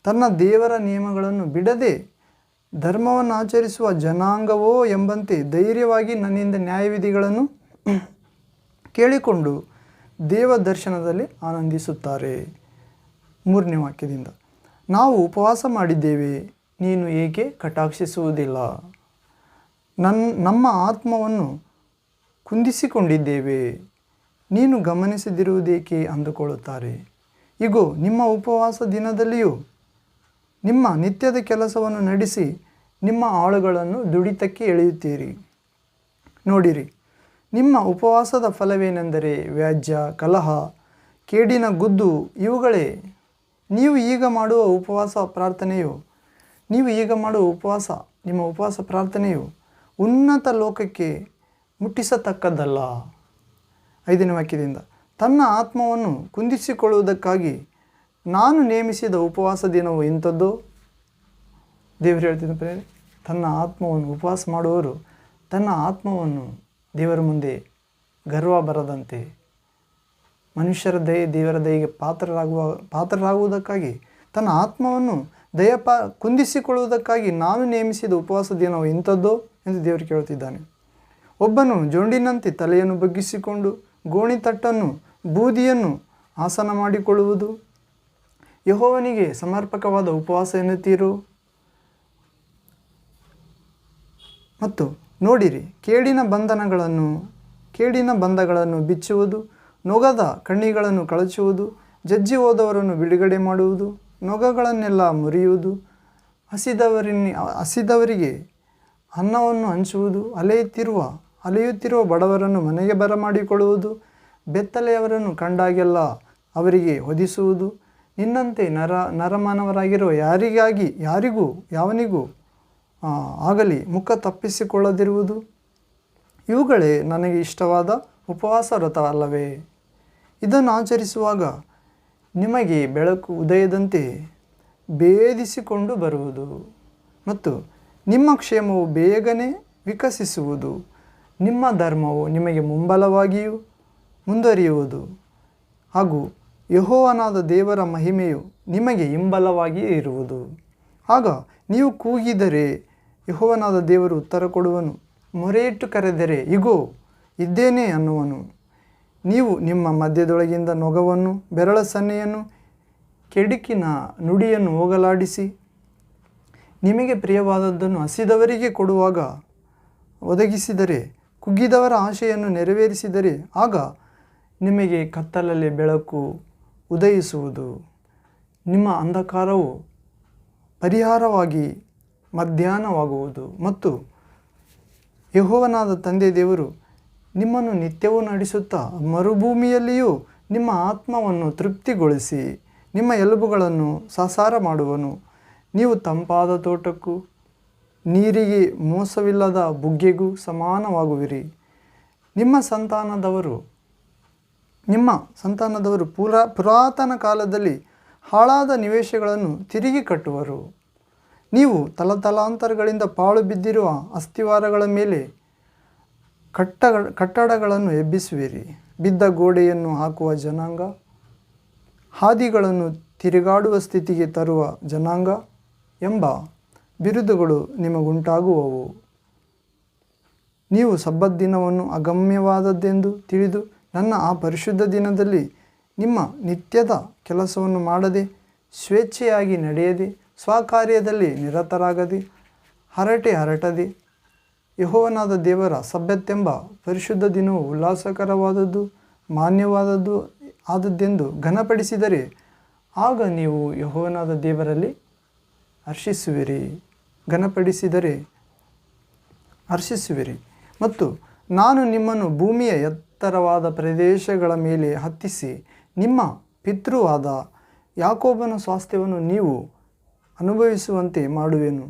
ತನ್ನ ದೇವರ ನಿಯಮಗಳನ್ನು ಬಿಡದೆ ಧರ್ಮವನ್ನು ಆಚರಿಸುವ ಜನಾಂಗವೋ ಎಂಬಂತೆ ಧೈರ್ಯವಾಗಿ ನನ್ನಿಂದ ನ್ಯಾಯವಿಧಿಗಳನ್ನು ಕೇಳಿಕೊಂಡು ದೇವ ದರ್ಶನದಲ್ಲಿ ಆನಂದಿಸುತ್ತಾರೆ. ಮೂರನೇ ವಾಕ್ಯದಿಂದ, ನಾವು ಉಪವಾಸ ಮಾಡಿದ್ದೇವೆ, ನೀನು ಏಕೆ ಕಟಾಕ್ಷಿಸುವುದಿಲ್ಲ? ನನ್ನ ನಮ್ಮ ಆತ್ಮವನ್ನು ಕುಂದಿಸಿಕೊಂಡಿದ್ದೇವೆ, ನೀನು ಗಮನಿಸದಿರುವುದೇಕೆ ಅಂದುಕೊಳ್ಳುತ್ತಾರೆ? ಇಗೋ, ನಿಮ್ಮ ಉಪವಾಸ ದಿನದಲ್ಲಿಯೂ ನಿಮ್ಮ ನಿತ್ಯದ ಕೆಲಸವನ್ನು ನಡೆಸಿ ನಿಮ್ಮ ಆಳುಗಳನ್ನು ದುಡಿತಕ್ಕೆ ಎಳೆಯುತ್ತೀರಿ. ನೋಡಿರಿ, ನಿಮ್ಮ ಉಪವಾಸದ ಫಲವೇನೆಂದರೆ ವ್ಯಾಜ್ಯ, ಕಲಹ, ಕೇಡಿನ ಗುದ್ದು, ಇವುಗಳೇ. ನೀವು ಈಗ ಮಾಡುವ ಉಪವಾಸ ಪ್ರಾರ್ಥನೆಯು, ನೀವು ಈಗ ಮಾಡುವ ಉಪವಾಸ, ನಿಮ್ಮ ಉಪವಾಸ ಪ್ರಾರ್ಥನೆಯು ಉನ್ನತ ಲೋಕಕ್ಕೆ ಮುಟ್ಟಿಸತಕ್ಕದ್ದಲ್ಲ. ಐದನೇ ವಾಕ್ಯದಿಂದ, ತನ್ನ ಆತ್ಮವನ್ನು ಕುಂದಿಸಿಕೊಳ್ಳುವುದಕ್ಕಾಗಿ ನಾನು ನೇಮಿಸಿದ ಉಪವಾಸ ದಿನವು ಇಂಥದ್ದು? ದೇವರು ಹೇಳ್ತಿದ್ದ ತನ್ನ ಆತ್ಮವನ್ನು ಉಪವಾಸ ಮಾಡುವವರು ತನ್ನ ಆತ್ಮವನ್ನು ದೇವರ ಮುಂದೆ ಗರ್ವ ಬರದಂತೆ. ಮನುಷ್ಯರ ದಯೆ ದೇವರ ದಯೆಗೆ ಪಾತ್ರರಾಗುವ, ಪಾತ್ರರಾಗುವುದಕ್ಕಾಗಿ, ತನ್ನ ಆತ್ಮವನ್ನು ದಯ ಪಾ ಕುಂದಿಸಿಕೊಳ್ಳುವುದಕ್ಕಾಗಿ ನಾನು ನೇಮಿಸಿದ ಉಪವಾಸ ದಿನವು ಇಂಥದ್ದು ಎಂದು ದೇವರು ಕೇಳುತ್ತಿದ್ದಾನೆ. ಒಬ್ಬನು ಜೊಂಡಿನಂತೆ ತಲೆಯನ್ನು ಬಗ್ಗಿಸಿಕೊಂಡು ಗೋಣಿತಟ್ಟನ್ನು, ಬೂದಿಯನ್ನು ಆಸನ ಮಾಡಿಕೊಳ್ಳುವುದು ಯಹೋವನಿಗೆ ಸಮರ್ಪಕವಾದ ಉಪವಾಸ ಎನ್ನುತ್ತೀರು? ಮತ್ತು ನೋಡಿರಿ, ಕೇಡಿನ ಬಂಧನಗಳನ್ನು, ಕೇಡಿನ ಬಂಧಗಳನ್ನು ಬಿಚ್ಚುವುದು, ನೊಗದ ಕಣ್ಣಿಗಳನ್ನು ಕಳಚುವುದು ಜಜ್ಜಿ ಹೋದವರನ್ನು ಬಿಡುಗಡೆ ಮಾಡುವುದು, ನೊಗಗಳನ್ನೆಲ್ಲ ಮುರಿಯುವುದು ಹಸಿದವರಿನ ಹಸಿದವರಿಗೆ ಅನ್ನವನ್ನು ಹಂಚುವುದು, ಅಲೆಯುತ್ತಿರುವ ಅಲೆಯುತ್ತಿರುವ ಬಡವರನ್ನು ಮನೆಗೆ ಬರಮಾಡಿಕೊಳ್ಳುವುದು, ಬೆತ್ತಲೆಯವರನ್ನು ಕಂಡಾಗೆಲ್ಲ ಅವರಿಗೆ ಹೊದಿಸುವುದು ನಿನ್ನಂತೆ ನರ, ನರಮಾನವರಾಗಿರುವ ಯಾರಿಗಾಗಿ, ಯಾರಿಗೂ, ಯಾವನಿಗೂ ಆಗಲಿ ಮುಖ ತಪ್ಪಿಸಿಕೊಳ್ಳದಿರುವುದು? ಇವುಗಳೇ ನನಗೆ ಇಷ್ಟವಾದ ಉಪವಾಸ ವ್ರತವಲ್ಲವೇ? ಇದನ್ನು ಆಚರಿಸುವಾಗ ನಿಮಗೆ ಬೆಳಕು ಉದಯದಂತೆ ಭೇದಿಸಿಕೊಂಡು ಬರುವುದು ಮತ್ತು ನಿಮ್ಮ ಕ್ಷೇಮವು ಬೇಗನೆ ವಿಕಸಿಸುವುದು. ನಿಮ್ಮ ಧರ್ಮವು ನಿಮಗೆ ಮುಂಬಲವಾಗಿಯೂ ಮುಂದುವರಿಯುವುದು. ಹಾಗೂ ಯಹೋವನಾದ ದೇವರ ಮಹಿಮೆಯು ನಿಮಗೆ ಹಿಂಬಲವಾಗಿಯೇ ಇರುವುದು. ಆಗ ನೀವು ಕೂಗಿದರೆ ಯಹೋವನಾದ ದೇವರು ಉತ್ತರ ಕೊಡುವನು. ಮೊರೆಯಿಟ್ಟು ಕರೆದರೆ, ಇಗೋ, ಇದ್ದೇನೆ ಅನ್ನುವನು. ನೀವು ನಿಮ್ಮ ಮಧ್ಯದೊಳಗಿಂದ ನೊಗವನ್ನು, ಬೆರಳ ಸನ್ನೆಯನ್ನು, ಕೆಡುಕಿನ ನುಡಿಯನ್ನು ಹೋಗಲಾಡಿಸಿ, ನಿಮಗೆ ಪ್ರಿಯವಾದದ್ದನ್ನು ಹಸಿದವರಿಗೆ ಕೊಡುವಾಗ ಒದಗಿಸಿದರೆ, ಕುಗ್ಗಿದವರ ಆಶೆಯನ್ನು ನೆರವೇರಿಸಿದರೆ, ಆಗ ನಿಮಗೆ ಕತ್ತಲಲ್ಲಿ ಬೆಳಕು ಉದಯಿಸುವುದು. ನಿಮ್ಮ ಅಂಧಕಾರವು ಪರಿಹಾರವಾಗಿ ಮಧ್ಯಾಹ್ನವಾಗುವುದು ಮತ್ತು ಯಹೋವನಾದ ತಂದೆ ದೇವರು ನಿಮ್ಮನ್ನು ನಿತ್ಯವೂ ನಡೆಸುತ್ತಾ ಮರುಭೂಮಿಯಲ್ಲಿಯೂ ನಿಮ್ಮ ಆತ್ಮವನ್ನು ತೃಪ್ತಿಗೊಳಿಸಿ ನಿಮ್ಮ ಎಲುಬುಗಳನ್ನು ಸಸಾರ ಮಾಡುವನು. ನೀವು ತಂಪಾದ ತೋಟಕ್ಕೂ ನೀರಿಗೆ ಮೋಸವಿಲ್ಲದ ಬುಗ್ಗೆಗೂ ಸಮಾನವಾಗುವಿರಿ. ನಿಮ್ಮ ಸಂತಾನದವರು ನಿಮ್ಮ ಸಂತಾನದವರು ಪುರಾ, ಪುರಾತನ ಕಾಲದಲ್ಲಿ ಹಾಳಾದ ನಿವೇಶಗಳನ್ನು ತಿರುಗಿ ಕಟ್ಟುವರು. ನೀವು ತಲತಲಾಂತರಗಳಿಂದ ಪಾಳು ಬಿದ್ದಿರುವ ಅಸ್ಥಿವಾರಗಳ ಮೇಲೆ ಕಟ್ಟ ಕಟ್ಟಡಗಳನ್ನು ಎಬ್ಬಿಸುವಿರಿ. ಬಿದ್ದ ಗೋಡೆಯನ್ನು ಹಾಕುವ ಜನಾಂಗ, ಹಾದಿಗಳನ್ನು ತಿರುಗಾಡುವ ಸ್ಥಿತಿಗೆ ತರುವ ಜನಾಂಗ ಎಂಬ ಬಿರುದುಗಳು ನಿಮಗುಂಟಾಗುವವು. ನೀವು ಸಬ್ಬತ್ ದಿನವನ್ನು ಅಗಮ್ಯವಾದದ್ದೆಂದು ತಿಳಿದು ನನ್ನ ಆ ಪರಿಶುದ್ಧ ದಿನದಲ್ಲಿ ನಿಮ್ಮ ನಿತ್ಯದ ಕೆಲಸವನ್ನು ಮಾಡದೆ, ಸ್ವೇಚ್ಛೆಯಾಗಿ ನಡೆಯದೆ, ಸ್ವಕಾರ್ಯದಲ್ಲಿ ನಿರತರಾಗದೆ, ಹರಟೆ ಹರಟದೆ, ಯಹೋವನಾದ ದೇವರ ಸಭ್ಯತೆಂಬ ಪರಿಶುದ್ಧ ದಿನವು ಉಲ್ಲಾಸಕರವಾದದ್ದು, ಮಾನ್ಯವಾದದ್ದು ಆದದ್ದೆಂದು ಘನಪಡಿಸಿದರೆ, ಆಗ ನೀವು ಯಹೋವನಾದ ದೇವರಲ್ಲಿ ಹರ್ಷಿಸುವಿರಿ. ಘನಪಡಿಸಿದರೆ ಹರ್ಷಿಸುವಿರಿ. ಮತ್ತು ನಾನು ನಿಮ್ಮನ್ನು ಭೂಮಿಯ ಎತ್ತರವಾದ ಪ್ರದೇಶಗಳ ಮೇಲೆ ಹತ್ತಿಸಿ ನಿಮ್ಮ ಪಿತೃವಾದ ಯಾಕೋಬನ ಸ್ವಾಸ್ಥ್ಯವನ್ನು ನೀವು ಅನುಭವಿಸುವಂತೆ ಮಾಡುವೆನು.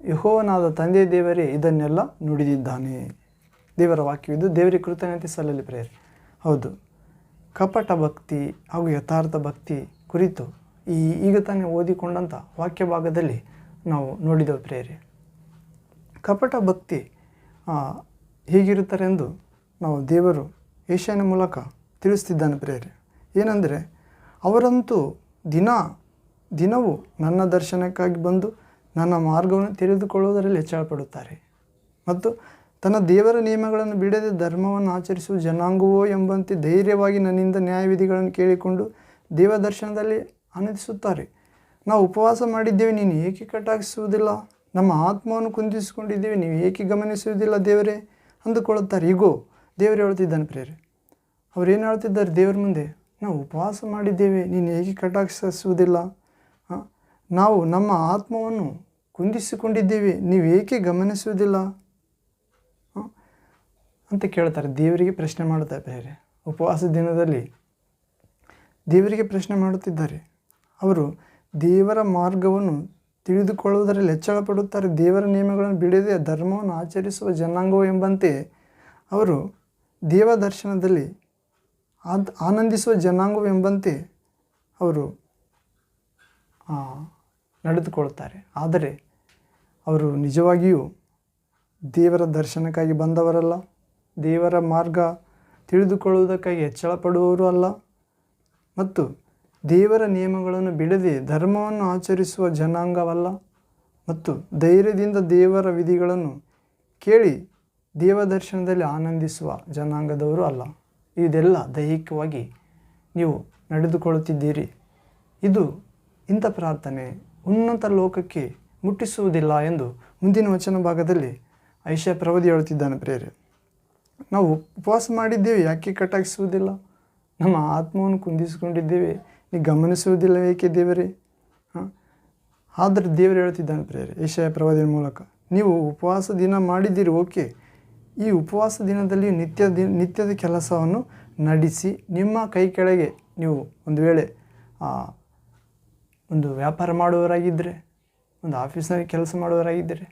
ಯಹೋವನಾದ ತಂದೆ ದೇವರೇ, ಇದನ್ನೆಲ್ಲ ನುಡಿದಿದ್ದಾನೆ. ದೇವರ ವಾಕ್ಯವಿದ್ದು, ದೇವರಿಗೆ ಕೃತಜ್ಞತೆ ಸಲ್ಲಲಿ ಪ್ರೇರೆ ಹೌದು, ಕಪಟ ಭಕ್ತಿ ಹಾಗೂ ಯಥಾರ್ಥ ಭಕ್ತಿ ಕುರಿತು ಈ ಈಗ ತಾನೇ ಓದಿಕೊಂಡಂಥ ವಾಕ್ಯ ಭಾಗದಲ್ಲಿ ನಾವು ನೋಡಿದ ಪ್ರೇರೆ ಕಪಟ ಭಕ್ತಿ ಹೇಗಿರುತ್ತಾರೆಂದು ನಾವು ದೇವರು ಏಷ್ಯಾನ ಮೂಲಕ ತಿಳಿಸ್ತಿದ್ದಾನೆ ಪ್ರೇರೆ ಏನಂದರೆ, ಅವರಂತೂ ದಿನ, ದಿನವೂ ನನ್ನ ದರ್ಶನಕ್ಕಾಗಿ ಬಂದು ನನ್ನ ಮಾರ್ಗವನ್ನು ತಿಳಿದುಕೊಳ್ಳುವುದರಲ್ಲಿ ಹೆಚ್ಚಳಪಡುತ್ತಾರೆ ಮತ್ತು ತನ್ನ ದೇವರ ನಿಯಮಗಳನ್ನು ಬಿಡದೆ ಧರ್ಮವನ್ನು ಆಚರಿಸುವ ಜನಾಂಗವೋ ಎಂಬಂತೆ ಧೈರ್ಯವಾಗಿ ನನ್ನಿಂದ ನ್ಯಾಯವಿಧಿಗಳನ್ನು ಕೇಳಿಕೊಂಡು ದೇವ ದರ್ಶನದಲ್ಲಿ ಆನಂದಿಸುತ್ತಾರೆ. ನಾವು ಉಪವಾಸ ಮಾಡಿದ್ದೇವೆ, ನೀನು ಏಕೆ ಕಟಾಕ್ಷಿಸುವುದಿಲ್ಲ? ನಮ್ಮ ಆತ್ಮವನ್ನು ಕುಂದಿಸಿಕೊಂಡಿದ್ದೇವೆ, ನೀವು ಏಕೆ ಗಮನಿಸುವುದಿಲ್ಲ ದೇವರೇ? ಅಂದುಕೊಳ್ಳುತ್ತಾರೆ. ಈಗೋ ದೇವರು ಹೇಳ್ತಿದ್ದಾನೆ ಪ್ರೇರೆ ಅವ್ರು ಏನು ಹೇಳ್ತಿದ್ದಾರೆ ದೇವರ ಮುಂದೆ. ನಾವು ಉಪವಾಸ ಮಾಡಿದ್ದೇವೆ. ನೀನು ಹೇಗೆ ಕಟಾಕ್ಷಿಸುವುದಿಲ್ಲ ನಾವು ನಮ್ಮ ಆತ್ಮವನ್ನು ಕುಂದಿಸಿಕೊಂಡಿದ್ದೇವೆ. ನೀವು ಏಕೆ ಗಮನಿಸುವುದಿಲ್ಲ? ಅಂತ ಕೇಳ್ತಾರೆ. ದೇವರಿಗೆ ಪ್ರಶ್ನೆ ಮಾಡ್ತಾರೆ ಬೇರೆ ಉಪವಾಸ ದಿನದಲ್ಲಿ ದೇವರಿಗೆ ಪ್ರಶ್ನೆ ಮಾಡುತ್ತಿದ್ದಾರೆ. ಅವರು ದೇವರ ಮಾರ್ಗವನ್ನು ತಿಳಿದುಕೊಳ್ಳುವುದರಲ್ಲಿ ಹೆಚ್ಚಳ ಪಡುತ್ತಾರೆ. ದೇವರ ನಿಯಮಗಳನ್ನು ಬಿಡದೆ ಧರ್ಮವನ್ನು ಆಚರಿಸುವ ಜನಾಂಗವು ಎಂಬಂತೆ ಅವರು ದೇವ ದರ್ಶನದಲ್ಲಿ ಆದ್, ಆನಂದಿಸುವ ಜನಾಂಗವೆಂಬಂತೆ ಅವರು ನಡೆದುಕೊಳ್ಳುತ್ತಾರೆ. ಆದರೆ ಅವರು ನಿಜವಾಗಿಯೂ ದೇವರ ದರ್ಶನಕ್ಕಾಗಿ ಬಂದವರಲ್ಲ. ದೇವರ ಮಾರ್ಗ ತಿಳಿದುಕೊಳ್ಳುವುದಕ್ಕಾಗಿ ಹೆಚ್ಚಳ ಪಡುವವರು ಅಲ್ಲ. ಮತ್ತು ದೇವರ ನಿಯಮಗಳನ್ನು ಬಿಡದೆ ಧರ್ಮವನ್ನು ಆಚರಿಸುವ ಜನಾಂಗವಲ್ಲ. ಮತ್ತು ಧೈರ್ಯದಿಂದ ದೇವರ ವಿಧಿಗಳನ್ನು ಕೇಳಿ ದೇವ ದರ್ಶನದಲ್ಲಿ ಆನಂದಿಸುವ ಜನಾಂಗದವರು ಅಲ್ಲ. ಇದೆಲ್ಲ ದೈಹಿಕವಾಗಿ ನೀವು ನಡೆದುಕೊಳ್ಳುತ್ತಿದ್ದೀರಿ. ಇದು ಇಂಥ ಪ್ರಾರ್ಥನೆ ಉನ್ನತ ಲೋಕಕ್ಕೆ ಮುಟ್ಟಿಸುವುದಿಲ್ಲ ಎಂದು ಮುಂದಿನ ವಚನ ಭಾಗದಲ್ಲಿ ಐಷಾ ಪ್ರವದಿ ಹೇಳುತ್ತಿದ್ದಾನೆ ಪ್ರೇರೆ ನಾವು ಉಪವಾಸ ಮಾಡಿದ್ದೇವೆ, ಯಾಕೆ ಕಟ್ಟಾಕಿಸುವುದಿಲ್ಲ ನಮ್ಮ ಆತ್ಮವನ್ನು ಕುಂದಿಸಿಕೊಂಡಿದ್ದೇವೆ, ನೀವು ಗಮನಿಸುವುದಿಲ್ಲ ಏಕೆ ದೇವರೇ? ಹಾಂ? ಆದರೆ ದೇವರು ಹೇಳುತ್ತಿದ್ದಾನೆ ಪ್ರೇರೆ ಐಷ್ಯ ಪ್ರವಧಿಯ ಮೂಲಕ. ನೀವು ಉಪವಾಸ ದಿನ ಮಾಡಿದ್ದೀರಿ, ಓಕೆ. ಈ ಉಪವಾಸ ದಿನದಲ್ಲಿ ನಿತ್ಯ ದಿ, ನಿತ್ಯದ ಕೆಲಸವನ್ನು ನಡೆಸಿ ನಿಮ್ಮ ಕೈ ಕೆಳಗೆ ನೀವು ಒಂದು ವೇಳೆ ಒಂದು ವ್ಯಾಪಾರ ಮಾಡುವವರಾಗಿದ್ದರೆ, ಒಂದು ಆಫೀಸ್ನಲ್ಲಿ ಕೆಲಸ ಮಾಡುವವರಾಗಿದ್ದರೆ,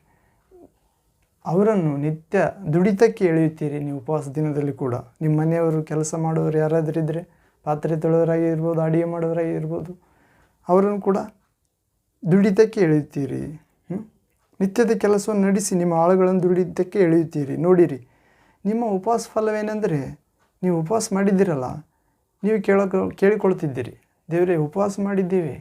ಅವರನ್ನು ನಿತ್ಯ ದುಡಿತಕ್ಕೆ ಎಳೆಯುತ್ತೀರಿ ನೀವು ಉಪವಾಸ ದಿನದಲ್ಲಿ ಕೂಡ ನಿಮ್ಮ ಮನೆಯವರು ಕೆಲಸ ಮಾಡುವವರು ಯಾರಾದರೂ ಇದ್ದರೆ, ಪಾತ್ರೆ ತೊಳೆಯೋರಾಗಿರ್ಬೋದು ಅಡುಗೆ ಮಾಡೋರಾಗಿರ್ಬೋದು ಅವರನ್ನು ಕೂಡ ದುಡಿತಕ್ಕೆ ಎಳೆಯುತ್ತೀರಿ? ನಿತ್ಯದ ಕೆಲಸವನ್ನು ನಡೆಸಿ ನಿಮ್ಮ ಆಳುಗಳನ್ನು ದುಡಿದ್ದಕ್ಕೆ ಎಳೆಯುತ್ತೀರಿ. ನೋಡಿರಿ, ನಿಮ್ಮ ಉಪವಾಸ ಫಲವೇನೆಂದರೆ ನೀವು ಉಪವಾಸ ಮಾಡಿದ್ದೀರಲ್ಲ, ನೀವು ಕೇಳಕ, ಕೇಳಿಕೊಳ್ತಿದ್ದೀರಿ. ದೇವರೇ, ಉಪವಾಸ ಮಾಡಿದ್ದೇವೆ.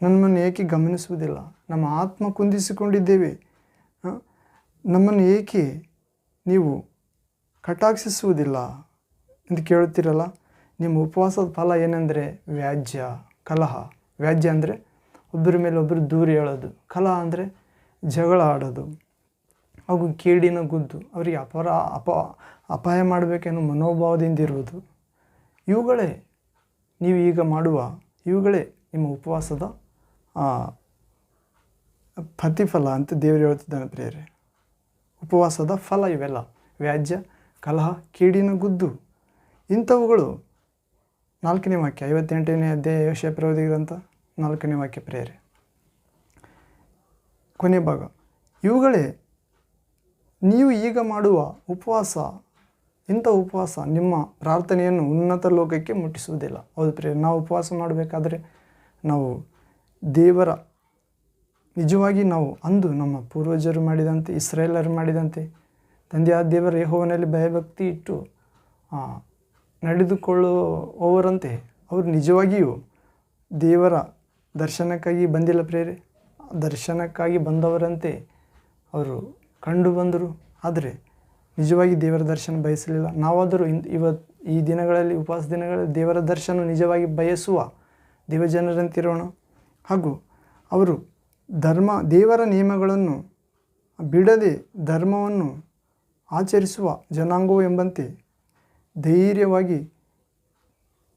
ನಮ್ಮನ್ನು ಏಕೆ ಗಮನಿಸುವುದಿಲ್ಲ? ನಮ್ಮ ಆತ್ಮ ಕುಂದಿಸಿಕೊಂಡಿದ್ದೇವೆ. ನಮ್ಮನ್ನು ಏಕೆ ನೀವು ಕಟಾಕ್ಷಿಸುವುದಿಲ್ಲ ಎಂದು ಕೇಳುತ್ತೀರಲ್ಲ? ನಿಮ್ಮ ಉಪವಾಸದ ಫಲ ಏನೆಂದರೆ ವ್ಯಾಜ್ಯ, ಕಲಹ. ವ್ಯಾಜ್ಯ ಅಂದರೆ ಒಬ್ಬರ ಮೇಲೆ ಒಬ್ಬರು ದೂರ ಹೇಳೋದು, ಕಲಾ ಅಂದರೆ ಜಗಳ ಆಡೋದು, ಹಾಗೂ ಕೇಡಿನ ಗುದ್ದು, ಅವರಿಗೆ ಅಪರ, ಅಪ, ಅಪಾಯ ಮಾಡಬೇಕೆನ್ನೋ ಮನೋಭಾವದಿಂದ ಇರುವುದು. ಇವುಗಳೇ ನೀವು ಈಗ ಮಾಡುವ, ಇವುಗಳೇ ನಿಮ್ಮ ಉಪವಾಸದ ಪ್ರತಿಫಲ ಅಂತ ದೇವರು ಹೇಳ್ತಿದ್ದಾನೆ ಪ್ರಿಯರೇ. ಉಪವಾಸದ ಫಲ ಇವೆಲ್ಲ. ವ್ಯಾಜ್ಯ, ಕಲಹ, ಕೀಡಿನ ಗುದ್ದು, ಇಂಥವುಗಳು ನಾಲ್ಕನೇ ವಾಕ್ಯ, ಐವತ್ತೆಂಟನೇ ಅಧ್ಯಾಯ ಯೋಶ ಗ್ರಂಥ ನಾಲ್ಕನೇ ವಾಕ್ಯ ಪ್ರೇರೆ. ಕೊನೆ ಭಾಗ. ಇವುಗಳೇ, ನೀವು ಈಗ ಮಾಡುವ ಉಪವಾಸ, ಇಂಥ ಉಪವಾಸ ನಿಮ್ಮ ಪ್ರಾರ್ಥನೆಯನ್ನು ಉನ್ನತ ಲೋಕಕ್ಕೆ ಮುಟ್ಟಿಸುವುದಿಲ್ಲ. ಹೌದು ಪ್ರಿಯ ನಾವು ಉಪವಾಸ ಮಾಡಬೇಕಾದ್ರೆ ನಾವು ದೇವರ, ನಿಜವಾಗಿ ನಾವು ಅಂದು ನಮ್ಮ ಪೂರ್ವಜರು ಮಾಡಿದಂತೆ ಇಸ್ರೇಲರು ಮಾಡಿದಂತೆ, ತಂದೆಯಾದ ದೇವರ ಯಹೋವನಲ್ಲಿ ಭಯಭಕ್ತಿ ಇಟ್ಟು ನಡೆದುಕೊಳ್ಳುವವರಂತೆ, ಅವರು ನಿಜವಾಗಿಯೂ ದೇವರ ದರ್ಶನಕ್ಕಾಗಿ ಬಂದಿಲ್ಲ ಪ್ರೇರೆ ದರ್ಶನಕ್ಕಾಗಿ ಬಂದವರಂತೆ ಅವರು ಕಂಡು ಬಂದರು. ಆದರೆ ನಿಜವಾಗಿ ದೇವರ ದರ್ಶನ ಬಯಸಲಿಲ್ಲ. ನಾವಾದರೂ ಇವತ್ತು ಈ ದಿನಗಳಲ್ಲಿ, ಉಪವಾಸ ದಿನಗಳಲ್ಲಿ ದೇವರ ದರ್ಶನ ನಿಜವಾಗಿ ಬಯಸುವ ದೇವಜನರಂತಿರೋಣ. ಹಾಗೂ ಅವರು ಧರ್ಮ, ದೇವರ ನಿಯಮಗಳನ್ನು ಬಿಡದೆ ಧರ್ಮವನ್ನು ಆಚರಿಸುವ ಜನಾಂಗವು ಎಂಬಂತೆ ಧೈರ್ಯವಾಗಿ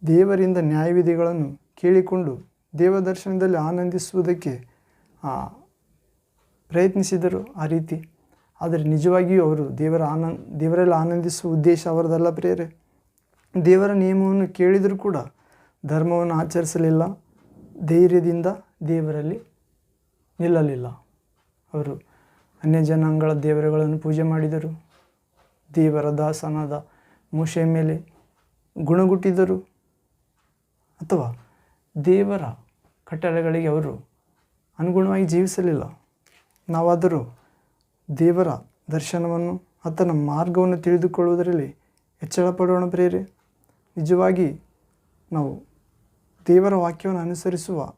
ದೇವರಿಂದ ನ್ಯಾಯವಿಧಿಗಳನ್ನು ಕೇಳಿಕೊಂಡು ದೇವದರ್ಶನದಲ್ಲಿ ಆನಂದಿಸುವುದಕ್ಕೆ ಪ್ರಯತ್ನಿಸಿದರು ಆ ರೀತಿ. ಆದರೆ ನಿಜವಾಗಿಯೂ ಅವರು ದೇವರ ಆನಂದ ದೇವರಲ್ಲಿ ಆನಂದಿಸುವ ಉದ್ದೇಶ ಅವರದಲ್ಲ ಪ್ರೇರೆ ದೇವರ ನಿಯಮವನ್ನು ಕೇಳಿದರೂ ಕೂಡ ಧರ್ಮವನ್ನು ಆಚರಿಸಲಿಲ್ಲ. ಧೈರ್ಯದಿಂದ ದೇವರಲ್ಲಿ ನಿಲ್ಲಲಿಲ್ಲ. ಅವರು ಅನ್ಯ ಜನಾಂಗಗಳ ದೇವರುಗಳನ್ನು ಪೂಜೆ ಮಾಡಿದರು. ದೇವರ ದಾಸನಾದ ಮೂಷೆಯ ಮೇಲೆ ಗುಣಗುಟ್ಟಿದರು ಅಥವಾ ದೇವರ ಕಟ್ಟಳೆಗಳಿಗೆ ಅವರು ಅನುಗುಣವಾಗಿ ಜೀವಿಸಲಿಲ್ಲ. ನಾವಾದರೂ ದೇವರ ದರ್ಶನವನ್ನು, ಆತನ ಮಾರ್ಗವನ್ನು ತಿಳಿದುಕೊಳ್ಳುವುದರಲ್ಲಿ ಹೆಚ್ಚಳ ಪಡೋಣ ಪ್ರೇರೆ ನಿಜವಾಗಿ ನಾವು ದೇವರ ವಾಕ್ಯವನ್ನು ಅನುಸರಿಸುವ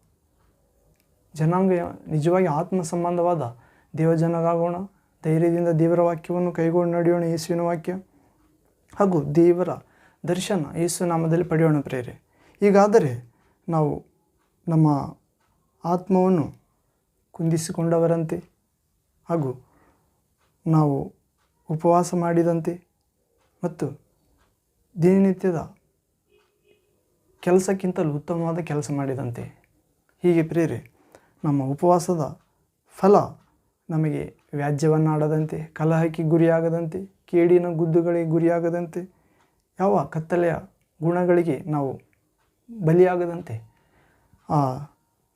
ಜನಾಂಗ, ನಿಜವಾಗಿ ಆತ್ಮ ಸಂಬಂಧವಾದ ದೇವಜನರಾಗೋಣ. ಧೈರ್ಯದಿಂದ ದೇವರ ವಾಕ್ಯವನ್ನು ಕೈಗೊಂಡು ನಡೆಯೋಣ, ಯೇಸುವಿನ ವಾಕ್ಯ. ಹಾಗೂ ದೇವರ ದರ್ಶನ ಯೇಸು ನಾಮದಲ್ಲಿ ಪಡೆಯೋಣ ಪ್ರೇರೆ ಹೀಗಾದರೆ ನಾವು ನಮ್ಮ ಆತ್ಮವನ್ನು ಕುಂದಿಸಿಕೊಂಡವರಂತೆ ಹಾಗೂ ನಾವು ಉಪವಾಸ ಮಾಡಿದಂತೆ ಮತ್ತು ದಿನನಿತ್ಯದ ಕೆಲಸಕ್ಕಿಂತಲೂ ಉತ್ತಮವಾದ ಕೆಲಸ ಮಾಡಿದಂತೆ. ಹೀಗೆ ಪ್ರೇರೆ ನಮ್ಮ ಉಪವಾಸದ ಫಲ ನಮಗೆ ವ್ಯಾಜ್ಯವನ್ನಾಡದಂತೆ, ಕಲಹಕ್ಕೆ ಗುರಿಯಾಗದಂತೆ, ಕೇಡಿನ ಗುದ್ದುಗಳಿಗೆ ಗುರಿಯಾಗದಂತೆ, ಯಾವ ಕತ್ತಲೆಯ ಗುಣಗಳಿಗೆ ನಾವು ಬಲಿಯಾಗದಂತೆ ಆ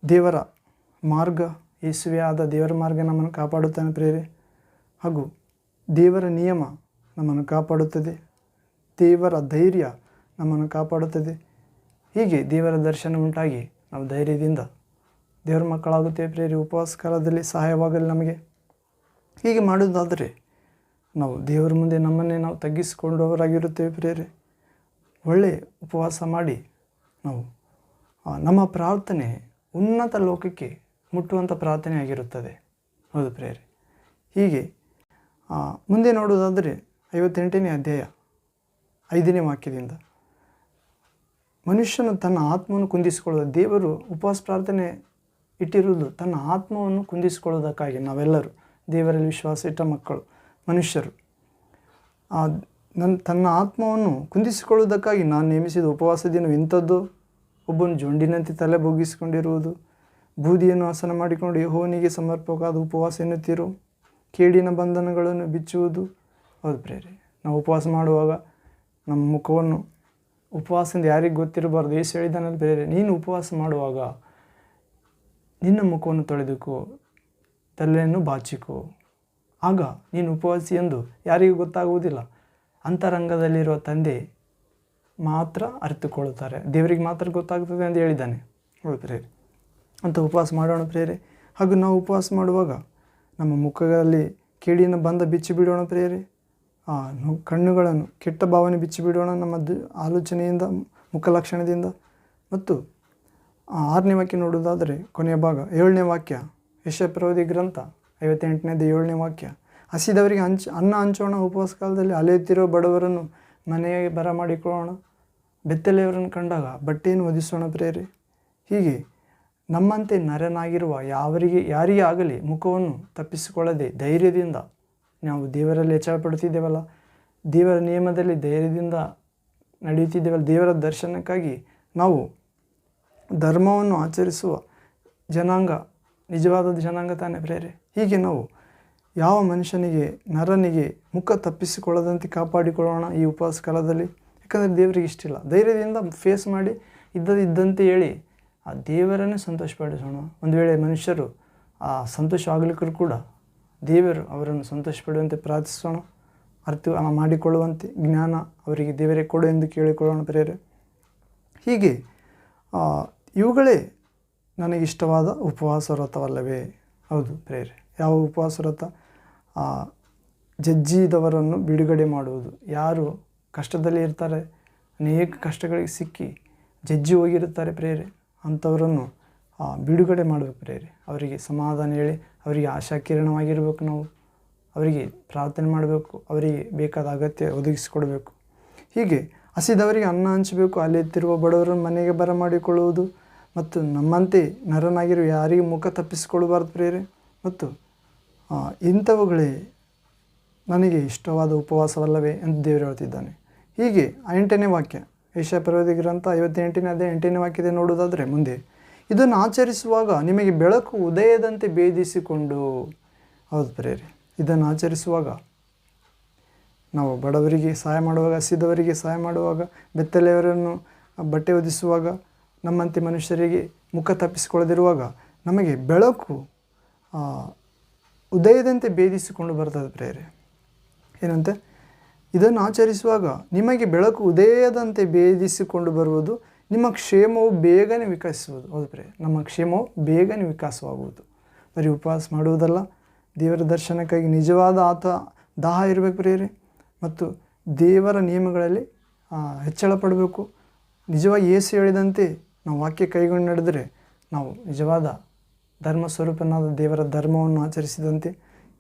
ದೇವರ ಮಾರ್ಗ, ಯೇಸುವೆ ಆದ ದೇವರ ಮಾರ್ಗ ನಮ್ಮನ್ನು ಕಾಪಾಡುತ್ತಾನೆ ಪ್ರೇರೆ ಹಾಗೂ ದೇವರ ನಿಯಮ ನಮ್ಮನ್ನು ಕಾಪಾಡುತ್ತದೆ. ದೇವರ ಧೈರ್ಯ ನಮ್ಮನ್ನು ಕಾಪಾಡುತ್ತದೆ. ಹೀಗೆ ದೇವರ ದರ್ಶನ ಉಂಟಾಗಿ ನಾವು ಧೈರ್ಯದಿಂದ ದೇವರ ಮಕ್ಕಳಾಗುತ್ತೇವೆ ಪ್ರೇರಿ ಉಪವಾಸ ಕಾಲದಲ್ಲಿ ಸಹಾಯವಾಗಲಿ ನಮಗೆ. ಹೀಗೆ ಮಾಡುವುದಾದರೆ ನಾವು ದೇವರ ಮುಂದೆ ನಮ್ಮನ್ನೇ ನಾವು ತಗ್ಗಿಸಿಕೊಂಡವರಾಗಿರುತ್ತೇವೆ ಪ್ರೇರೆ ಒಳ್ಳೆಯ ಉಪವಾಸ ಮಾಡಿ ನಾವು ನಮ್ಮ ಪ್ರಾರ್ಥನೆ ಉನ್ನತ ಲೋಕಕ್ಕೆ ಮುಟ್ಟುವಂಥ ಪ್ರಾರ್ಥನೆ ಆಗಿರುತ್ತದೆ. ಹೌದು ಪ್ರೇರೆ ಹೀಗೆ ಮುಂದೆ ನೋಡುವುದಾದರೆ ಐವತ್ತೆಂಟನೇ ಅಧ್ಯಾಯ ಐದನೇ ವಾಕ್ಯದಿಂದ. ಮನುಷ್ಯನು ತನ್ನ ಆತ್ಮವನ್ನು ಕುಂದಿಸಿಕೊಳ್ಳುವ ದೇವರು ಉಪವಾಸ ಪ್ರಾರ್ಥನೆ ಇಟ್ಟಿರುವುದು ತನ್ನ ಆತ್ಮವನ್ನು ಕುಂದಿಸಿಕೊಳ್ಳುವುದಕ್ಕಾಗಿ ನಾವೆಲ್ಲರೂ, ದೇವರಲ್ಲಿ ವಿಶ್ವಾಸ ಇಟ್ಟ ಮಕ್ಕಳು, ಮನುಷ್ಯರು. ನನ್ನ ತನ್ನ ಆತ್ಮವನ್ನು ಕುಂದಿಸಿಕೊಳ್ಳುವುದಕ್ಕಾಗಿ ನಾನು ನೇಮಿಸಿದ ಉಪವಾಸ ದಿನ ಇಂಥದ್ದು. ಒಬ್ಬನು ಜೊಂಡಿನಂತೆ ತಲೆ ಬೊಗ್ಗಿಸಿಕೊಂಡಿರುವುದು ಬೂದಿಯನ್ನು ಆಸನ ಮಾಡಿಕೊಂಡು ಯಹೋವನಿಗೆ ಸಮರ್ಪಕವಾದ ಉಪವಾಸ ಎನ್ನುತ್ತಿರು? ಕೇಡಿನ ಬಂಧನಗಳನ್ನು ಬಿಚ್ಚುವುದು? ಹೌದು ಪ್ರೇರೆ ನಾವು ಉಪವಾಸ ಮಾಡುವಾಗ ನಮ್ಮ ಮುಖವನ್ನು ಉಪವಾಸದಿಂದ ಯಾರಿಗೆ ಗೊತ್ತಿರಬಾರ್ದು. ಏಸು ಹೇಳಿದಾನಲ್ಲಿ ಬೇರೆ ನೀನು ಉಪವಾಸ ಮಾಡುವಾಗ ನಿನ್ನ ಮುಖವನ್ನು ತೊಳೆದುಕೋ, ತಲೆಯನ್ನು ಬಾಚಿಕೋ. ಆಗ ನೀನು ಉಪವಾಸಿ ಎಂದು ಯಾರಿಗೂ ಗೊತ್ತಾಗುವುದಿಲ್ಲ. ಅಂತರಂಗದಲ್ಲಿರುವ ತಂದೆ ಮಾತ್ರ ಅರಿತುಕೊಳ್ಳುತ್ತಾರೆ. ದೇವರಿಗೆ ಮಾತ್ರ ಗೊತ್ತಾಗ್ತದೆ ಅಂತ ಹೇಳಿದ್ದಾನೆ. ಹೌದು ಪ್ರೇರೆ ಅಂತ ಉಪವಾಸ ಮಾಡೋಣ ಪ್ರೇರೆ ಹಾಗೂ ನಾವು ಉಪವಾಸ ಮಾಡುವಾಗ ನಮ್ಮ ಮುಖಗಳಲ್ಲಿ ಕೇಡಿನ ಬಂದ ಬಿಚ್ಚಿ ಬಿಡೋಣ ಪ್ರೇರೆ ಕಣ್ಣುಗಳನ್ನು, ಕೆಟ್ಟ ಭಾವನೆ ಬಿಚ್ಚಿ ಬಿಡೋಣ ನಮ್ಮ ಆಲೋಚನೆಯಿಂದ, ಮುಖ ಲಕ್ಷಣದಿಂದ. ಮತ್ತು ಆರನೇ ವಾಕ್ಯ ನೋಡುವುದಾದರೆ ಕೊನೆಯ ಭಾಗ, ಏಳನೇ ವಾಕ್ಯ ಯಶಪ್ರವಧಿ ಗ್ರಂಥ, ಐವತ್ತೆಂಟನೇದು ಏಳನೇ ವಾಕ್ಯ. ಹಸಿದವರಿಗೆ ಹಂಚ ಅನ್ನ ಹಂಚೋಣ ಉಪವಾಸ ಕಾಲದಲ್ಲಿ, ಅಲೆಯುತ್ತಿರೋ ಬಡವರನ್ನು ಮನೆಗೆ ಬರಮಾಡಿಕೊಳ್ಳೋಣ. ಬೆತ್ತಲೆಯವರನ್ನು ಕಂಡಾಗ, ಬಟ್ಟೆಯನ್ನು ಒದಿಸೋಣ ಪ್ರೇರಿ ಹೀಗೆ ನಮ್ಮಂತೆ ನರನಾಗಿರುವ ಯಾವರಿಗೆ, ಯಾರಿಗೆ ಆಗಲಿ ಮುಖವನ್ನು ತಪ್ಪಿಸಿಕೊಳ್ಳದೆ ಧೈರ್ಯದಿಂದ ನಾವು ದೇವರಲ್ಲಿ ಹೆಚ್ಚಳ ಪಡುತ್ತಿದ್ದೇವಲ್ಲ ದೇವರ ನಿಯಮದಲ್ಲಿ ಧೈರ್ಯದಿಂದ ನಡೆಯುತ್ತಿದ್ದೇವಲ್ಲ? ದೇವರ ದರ್ಶನಕ್ಕಾಗಿ ನಾವು ಧರ್ಮವನ್ನು ಆಚರಿಸುವ ಜನಾಂಗ, ನಿಜವಾದ ಜನಾಂಗ ತಾನೇ ಪ್ರೇರೆ ಹೀಗೆ ನಾವು ಯಾವ ಮನುಷ್ಯನಿಗೆ, ನರನಿಗೆ ಮುಖ ತಪ್ಪಿಸಿಕೊಳ್ಳದಂತೆ ಕಾಪಾಡಿಕೊಳ್ಳೋಣ ಈ ಉಪವಾಸ ಕಾಲದಲ್ಲಿ? ಯಾಕಂದರೆ ದೇವರಿಗೆ ಇಷ್ಟಿಲ್ಲ ಧೈರ್ಯದಿಂದ ಫೇಸ್ ಮಾಡಿ ಇದ್ದದಿದ್ದಂತೆ ಹೇಳಿ ಆ ದೇವರನ್ನೇ ಸಂತೋಷಪಡಿಸೋಣ ಒಂದು ವೇಳೆ ಮನುಷ್ಯರು ಆ ಸಂತೋಷವಾಗಲಿಕ್ಕೂ ಕೂಡ ದೇವರು ಅವರನ್ನು ಸಂತೋಷಪಡುವಂತೆ ಪ್ರಾರ್ಥಿಸೋಣ. ಅರ್ಥ ಮಾಡಿಕೊಳ್ಳುವಂತೆ ಜ್ಞಾನ ಅವರಿಗೆ ದೇವರೇ ಕೊಡು ಎಂದು ಕೇಳಿಕೊಳ್ಳೋಣ ಪ್ರೇರೆ. ಹೀಗೆ ಇವುಗಳೇ ನನಗಿಷ್ಟವಾದ ಉಪವಾಸ ವ್ರತವಲ್ಲವೇ? ಹೌದು ಪ್ರೇರೆ. ಯಾವ ಉಪವಾಸ ವ್ರತ? ಜಜ್ಜಿದವರನ್ನು ಬಿಡುಗಡೆ ಮಾಡುವುದು. ಯಾರು ಕಷ್ಟದಲ್ಲಿ ಇರ್ತಾರೆ, ಅನೇಕ ಕಷ್ಟಗಳಿಗೆ ಸಿಕ್ಕಿ ಜಜ್ಜಿ ಹೋಗಿರುತ್ತಾರೆ ಪ್ರೇರೆ ಅಂಥವರನ್ನು ಬಿಡುಗಡೆ ಮಾಡಬೇಕು ಪ್ರೇರೆ ಅವರಿಗೆ ಸಮಾಧಾನ ಹೇಳಿ, ಅವರಿಗೆ ಆಶಾಕಿರಣವಾಗಿರಬೇಕು ನಾವು. ಅವರಿಗೆ ಪ್ರಾರ್ಥನೆ ಮಾಡಬೇಕು, ಅವರಿಗೆ ಬೇಕಾದ ಅಗತ್ಯ ಒದಗಿಸಿಕೊಡಬೇಕು. ಹೀಗೆ ಹಸಿದವರಿಗೆ ಅನ್ನ ಹಂಚಬೇಕು ಅಲ್ಲಿತ್ತಿರುವ ಬಡವರನ್ನು ಮನೆಗೆ ಬರಮಾಡಿಕೊಳ್ಳುವುದು ಮತ್ತು ನಮ್ಮಂತೆ ನರನಾಗಿರುವ ಯಾರಿಗೆ ಮುಖ ತಪ್ಪಿಸಿಕೊಳ್ಳಬಾರ್ದು ಪ್ರೇರೆ ಮತ್ತು ಇಂಥವುಗಳೇ ನನಗೆ ಇಷ್ಟವಾದ ಉಪವಾಸವಲ್ಲವೇ ಎಂದು ದೇವರು ಹೇಳ್ತಿದ್ದಾನೆ. ಹೀಗೆ ಎಂಟನೇ ವಾಕ್ಯ, ಏಷ್ಯಾ ಪರ್ವತಿ ಗ್ರಂಥ ಐವತ್ತೆಂಟನೇ ಅದೇ ಎಂಟನೇ ವಾಕ್ಯದ ನೋಡೋದಾದರೆ ಮುಂದೆ, ಇದನ್ನು ಆಚರಿಸುವಾಗ ನಿಮಗೆ ಬೆಳಕು ಉದಯದಂತೆ ಭೇದಿಸಿಕೊಂಡು, ಹೌದು ಪ್ರೇರಿ ಇದನ್ನು ಆಚರಿಸುವಾಗ ನಾವು ಬಡವರಿಗೆ ಸಹಾಯ ಮಾಡುವಾಗ, ಹಸಿದವರಿಗೆ ಸಹಾಯ ಮಾಡುವಾಗ, ಬೆತ್ತಲೆಯವರನ್ನು ಬಟ್ಟೆ ಒದಿಸುವಾಗ ನಮ್ಮಂತೆ ಮನುಷ್ಯರಿಗೆ ಮುಖ ತಪ್ಪಿಸಿಕೊಳ್ಳದಿರುವಾಗ ನಮಗೆ ಬೆಳಕು ಉದಯದಂತೆ ಭೇದಿಸಿಕೊಂಡು ಬರ್ತದೆ ಪ್ರೇರೆ ಏನಂತೆ? ಇದನ್ನು ಆಚರಿಸುವಾಗ ನಿಮಗೆ ಬೆಳಕು ಉದಯದಂತೆ ಭೇದಿಸಿಕೊಂಡು ಬರುವುದು, ನಿಮ್ಮ ಕ್ಷೇಮವು ಬೇಗನೆ ವಿಕಸಿಸುವುದು. ಹೌದು ಪ್ರೇ ನಮ್ಮ ಕ್ಷೇಮವು ಬೇಗನೆ ವಿಕಾಸವಾಗುವುದು. ಬರೀ ಉಪವಾಸ ಮಾಡುವುದಲ್ಲ, ದೇವರ ದರ್ಶನಕ್ಕಾಗಿ ನಿಜವಾದ ಆತ, ದಾಹ ಇರಬೇಕು ಪ್ರೇರೆ ಮತ್ತು ದೇವರ ನಿಯಮಗಳಲ್ಲಿ ಹೆಚ್ಚಳ ಪಡಬೇಕು. ನಿಜವಾಗಿ ಏಸು ಹೇಳಿದಂತೆ ನಾವು ವಾಕ್ಯ ಕೈಗೊಂಡು ನಡೆದರೆ ನಾವು ನಿಜವಾದ ಧರ್ಮ ಸ್ವರೂಪನಾದ ದೇವರ ಧರ್ಮವನ್ನು ಆಚರಿಸಿದಂತೆ,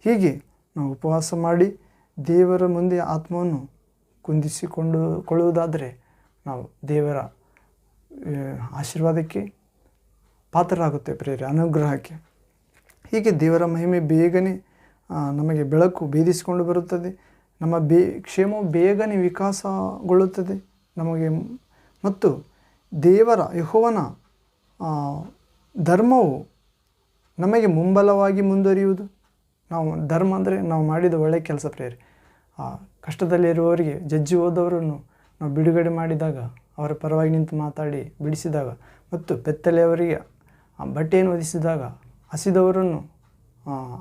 ಹೀಗೆ ನಾವು ಉಪವಾಸ ಮಾಡಿ ದೇವರ ಮುಂದೆ ಆತ್ಮವನ್ನು ಕುಂದಿಸಿಕೊಂಡು ಕೊಳ್ಳುವುದಾದರೆ ನಾವು ದೇವರ ಆಶೀರ್ವಾದಕ್ಕೆ ಪಾತ್ರರಾಗುತ್ತೆ ಪ್ರೇರೆ ಅನುಗ್ರಹಕ್ಕೆ. ಹೀಗೆ ದೇವರ ಮಹಿಮೆ ಬೇಗನೆ ನಮಗೆ ಬೆಳಕು ಭೇದಿಸಿಕೊಂಡು ಬರುತ್ತದೆ. ನಮ್ಮ ಬೇ, ಕ್ಷೇಮವು ಬೇಗನೆ ವಿಕಾಸಗೊಳ್ಳುತ್ತದೆ. ನಮಗೆ ಮತ್ತು ದೇವರ, ಯಹೋವನ ಧರ್ಮವು ನಮಗೆ ಮುಂಬಲವಾಗಿ ಮುಂದುವರಿಯುವುದು. ನಾವು ಧರ್ಮ ಅಂದರೆ ನಾವು ಮಾಡಿದ ಒಳ್ಳೆಯ ಕೆಲಸ ಪ್ರೇರೆ ಆ ಕಷ್ಟದಲ್ಲಿರುವವರಿಗೆ ಜಜ್ಜಿ ಹೋದವರನ್ನು ನಾವು ಬಿಡುಗಡೆ ಮಾಡಿದಾಗ, ಅವರ ಪರವಾಗಿ ನಿಂತು ಮಾತಾಡಿ ಬಿಡಿಸಿದಾಗ ಮತ್ತು ಬೆತ್ತಲೆಯವರಿಗೆ ಆ ಬಟ್ಟೆಯನ್ನು ಒದಿಸಿದಾಗ ಹಸಿದವರನ್ನು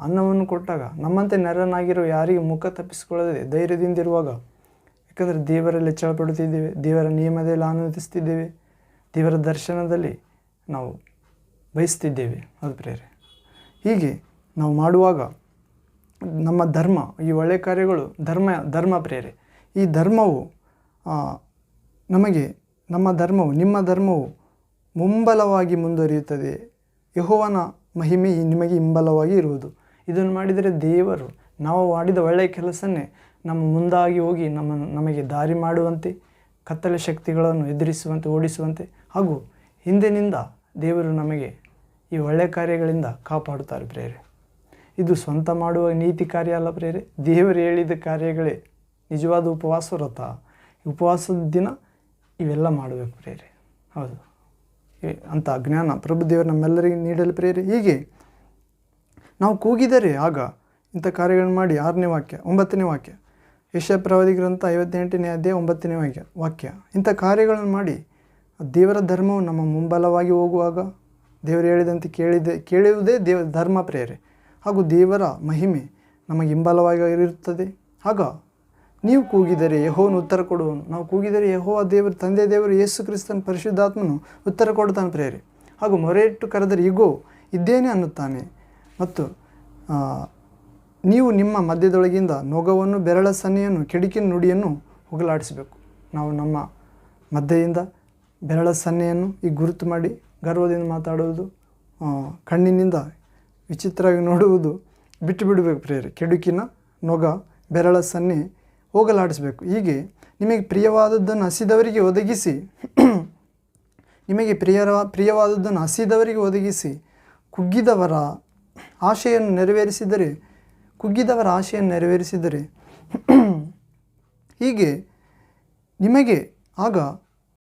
ಅನ್ನವನ್ನು ಕೊಟ್ಟಾಗ ನಮ್ಮಂತೆ ನೆರನಾಗಿರೋ ಯಾರಿಗೆ ಮುಖ ತಪ್ಪಿಸಿಕೊಳ್ಳದೆ ಧೈರ್ಯದಿಂದಿರುವಾಗ ಯಾಕಂದರೆ ದೇವರಲ್ಲಿ ಹೆಚ್ಚಳ ಪಡುತ್ತಿದ್ದೇವೆ ದೇವರ ನಿಯಮದಲ್ಲಿ ಆನಂದಿಸ್ತಿದ್ದೇವೆ ದೇವರ ದರ್ಶನದಲ್ಲಿ ನಾವು ಬಯಸ್ತಿದ್ದೇವೆ ಅದು ಪ್ರೇರೆ ಹೀಗೆ ನಾವು ಮಾಡುವಾಗ ನಮ್ಮ ಧರ್ಮ, ಈ ಒಳ್ಳೆಯ ಕಾರ್ಯಗಳು ಧರ್ಮ ಧರ್ಮ ಪ್ರೇರೆ ಈ ಧರ್ಮವು ನಮಗೆ ನಮ್ಮ ಧರ್ಮವು, ನಿಮ್ಮ ಧರ್ಮವು ಮುಂಬಲವಾಗಿ ಮುಂದುವರಿಯುತ್ತದೆ. ಯಹೋವನ ಮಹಿಮೆ ನಿಮಗೆ ಹಿಂಬಲವಾಗಿ ಇರುವುದು. ಇದನ್ನು ಮಾಡಿದರೆ ದೇವರು, ನಾವು ಮಾಡಿದ ಒಳ್ಳೆಯ ಕೆಲಸನೇ ನಮ್ಮ ಮುಂದಾಗಿ ಹೋಗಿ ನಮ್ಮ, ನಮಗೆ ದಾರಿ ಮಾಡುವಂತೆ, ಕತ್ತಲೆ ಶಕ್ತಿಗಳನ್ನು ಎದುರಿಸುವಂತೆ, ಓಡಿಸುವಂತೆ, ಹಾಗೂ ಹಿಂದಿನಿಂದ ದೇವರು ನಮಗೆ ಈ ಒಳ್ಳೆಯ ಕಾರ್ಯಗಳಿಂದ ಕಾಪಾಡುತ್ತಾರೆ ಪ್ರೇರೆ ಇದು ಸ್ವಂತ ಮಾಡುವ ನೀತಿ ಕಾರ್ಯ ಅಲ್ಲ ಪ್ರೇರೆ. ದೇವರು ಹೇಳಿದ ಕಾರ್ಯಗಳೇ ನಿಜವಾದ ಉಪವಾಸ ವ್ರತ. ಉಪವಾಸದ ದಿನ ಇವೆಲ್ಲ ಮಾಡಬೇಕು ಪ್ರೇರೆ. ಹೌದು. ಅಂತ ಜ್ಞಾನ ಪ್ರಭು ದೇವರು ನಮ್ಮೆಲ್ಲರಿಗೆ ನೀಡಲು ಪ್ರೇರೆ. ಹೀಗೆ ನಾವು ಕೂಗಿದರೆ ಆಗ ಇಂಥ ಕಾರ್ಯಗಳನ್ನು ಮಾಡಿ ಆರನೇ ವಾಕ್ಯ, ಒಂಬತ್ತನೇ ವಾಕ್ಯ ಯಶ ಪ್ರವಾದಿ ಗ್ರಂಥ ಐವತ್ತೆಂಟನೇ ಅಧ್ಯಾಯ ಒಂಬತ್ತನೇ ವಾಕ್ಯ ವಾಕ್ಯ. ಇಂಥ ಕಾರ್ಯಗಳನ್ನು ಮಾಡಿ ದೇವರ ಧರ್ಮವು ನಮ್ಮ ಮುಂಬಲವಾಗಿ ಹೋಗುವಾಗ ದೇವರು ಹೇಳಿದಂತೆ ಕೇಳಿದೆ, ಕೇಳುವುದೇ ದೇವ ಧರ್ಮ ಪ್ರೇರೆ. ಹಾಗೂ ದೇವರ ಮಹಿಮೆ ನಮಗೆ ಹಿಂಬಲವಾಗಿರುತ್ತದೆ. ಆಗ ನೀವು ಕೂಗಿದರೆ ಯಹೋವನು ಉತ್ತರ ಕೊಡುವನು. ನಾವು ಕೂಗಿದರೆ ಯಹೋವ ದೇವರು ತಂದೆ ದೇವರು ಯೇಸು ಕ್ರಿಸ್ತನ ಪರಿಶುದ್ಧಾತ್ಮನು ಉತ್ತರ ಕೊಡ್ತಾನೆ ಪ್ರೇರೆ ಹಾಗೂ ಮೊರೆ ಇಟ್ಟು ಕರೆದರೆ ಈಗೋ ಇದ್ದೇನೆ ಅನ್ನುತ್ತಾನೆ. ಮತ್ತು ನೀವು ನಿಮ್ಮ ಮಧ್ಯದೊಳಗಿಂದ ನೊಗವನ್ನು, ಬೆರಳ ಸನ್ನೆಯನ್ನು ಕೆಡಿಕಿನ ನುಡಿಯನ್ನು ಹೋಗಲಾಡಿಸಬೇಕು. ನಾವು ನಮ್ಮ ಮಧ್ಯೆಯಿಂದ ಬೆರಳ ಸನ್ನೆಯನ್ನು ಈ ಗುರುತು ಮಾಡಿ ಗರ್ವದಿಂದ ಮಾತಾಡುವುದು ಕಣ್ಣಿನಿಂದ ವಿಚಿತ್ರವಾಗಿ ನೋಡುವುದು ಬಿಟ್ಟು ಬಿಡಬೇಕು ಪ್ರಿಯರೇ. ಕೆಡುಕಿನ ನೊಗ, ಬೆರಳ ಸನ್ನೆ ಹೋಗಲಾಡಿಸಬೇಕು. ಹೀಗೆ ನಿಮಗೆ ಪ್ರಿಯವಾದದ್ದನ್ನು ಹಸಿದವರಿಗೆ ಒದಗಿಸಿ, ನಿಮಗೆ ಪ್ರಿಯರ, ಪ್ರಿಯವಾದದ್ದನ್ನು ಹಸಿದವರಿಗೆ ಒದಗಿಸಿ ಕುಗ್ಗಿದವರ ಆಶೆಯನ್ನು ನೆರವೇರಿಸಿದರೆ, ಕುಗ್ಗಿದವರ ಆಶೆಯನ್ನು ನೆರವೇರಿಸಿದರೆ, ಹೀಗೆ ನಿಮಗೆ ಆಗ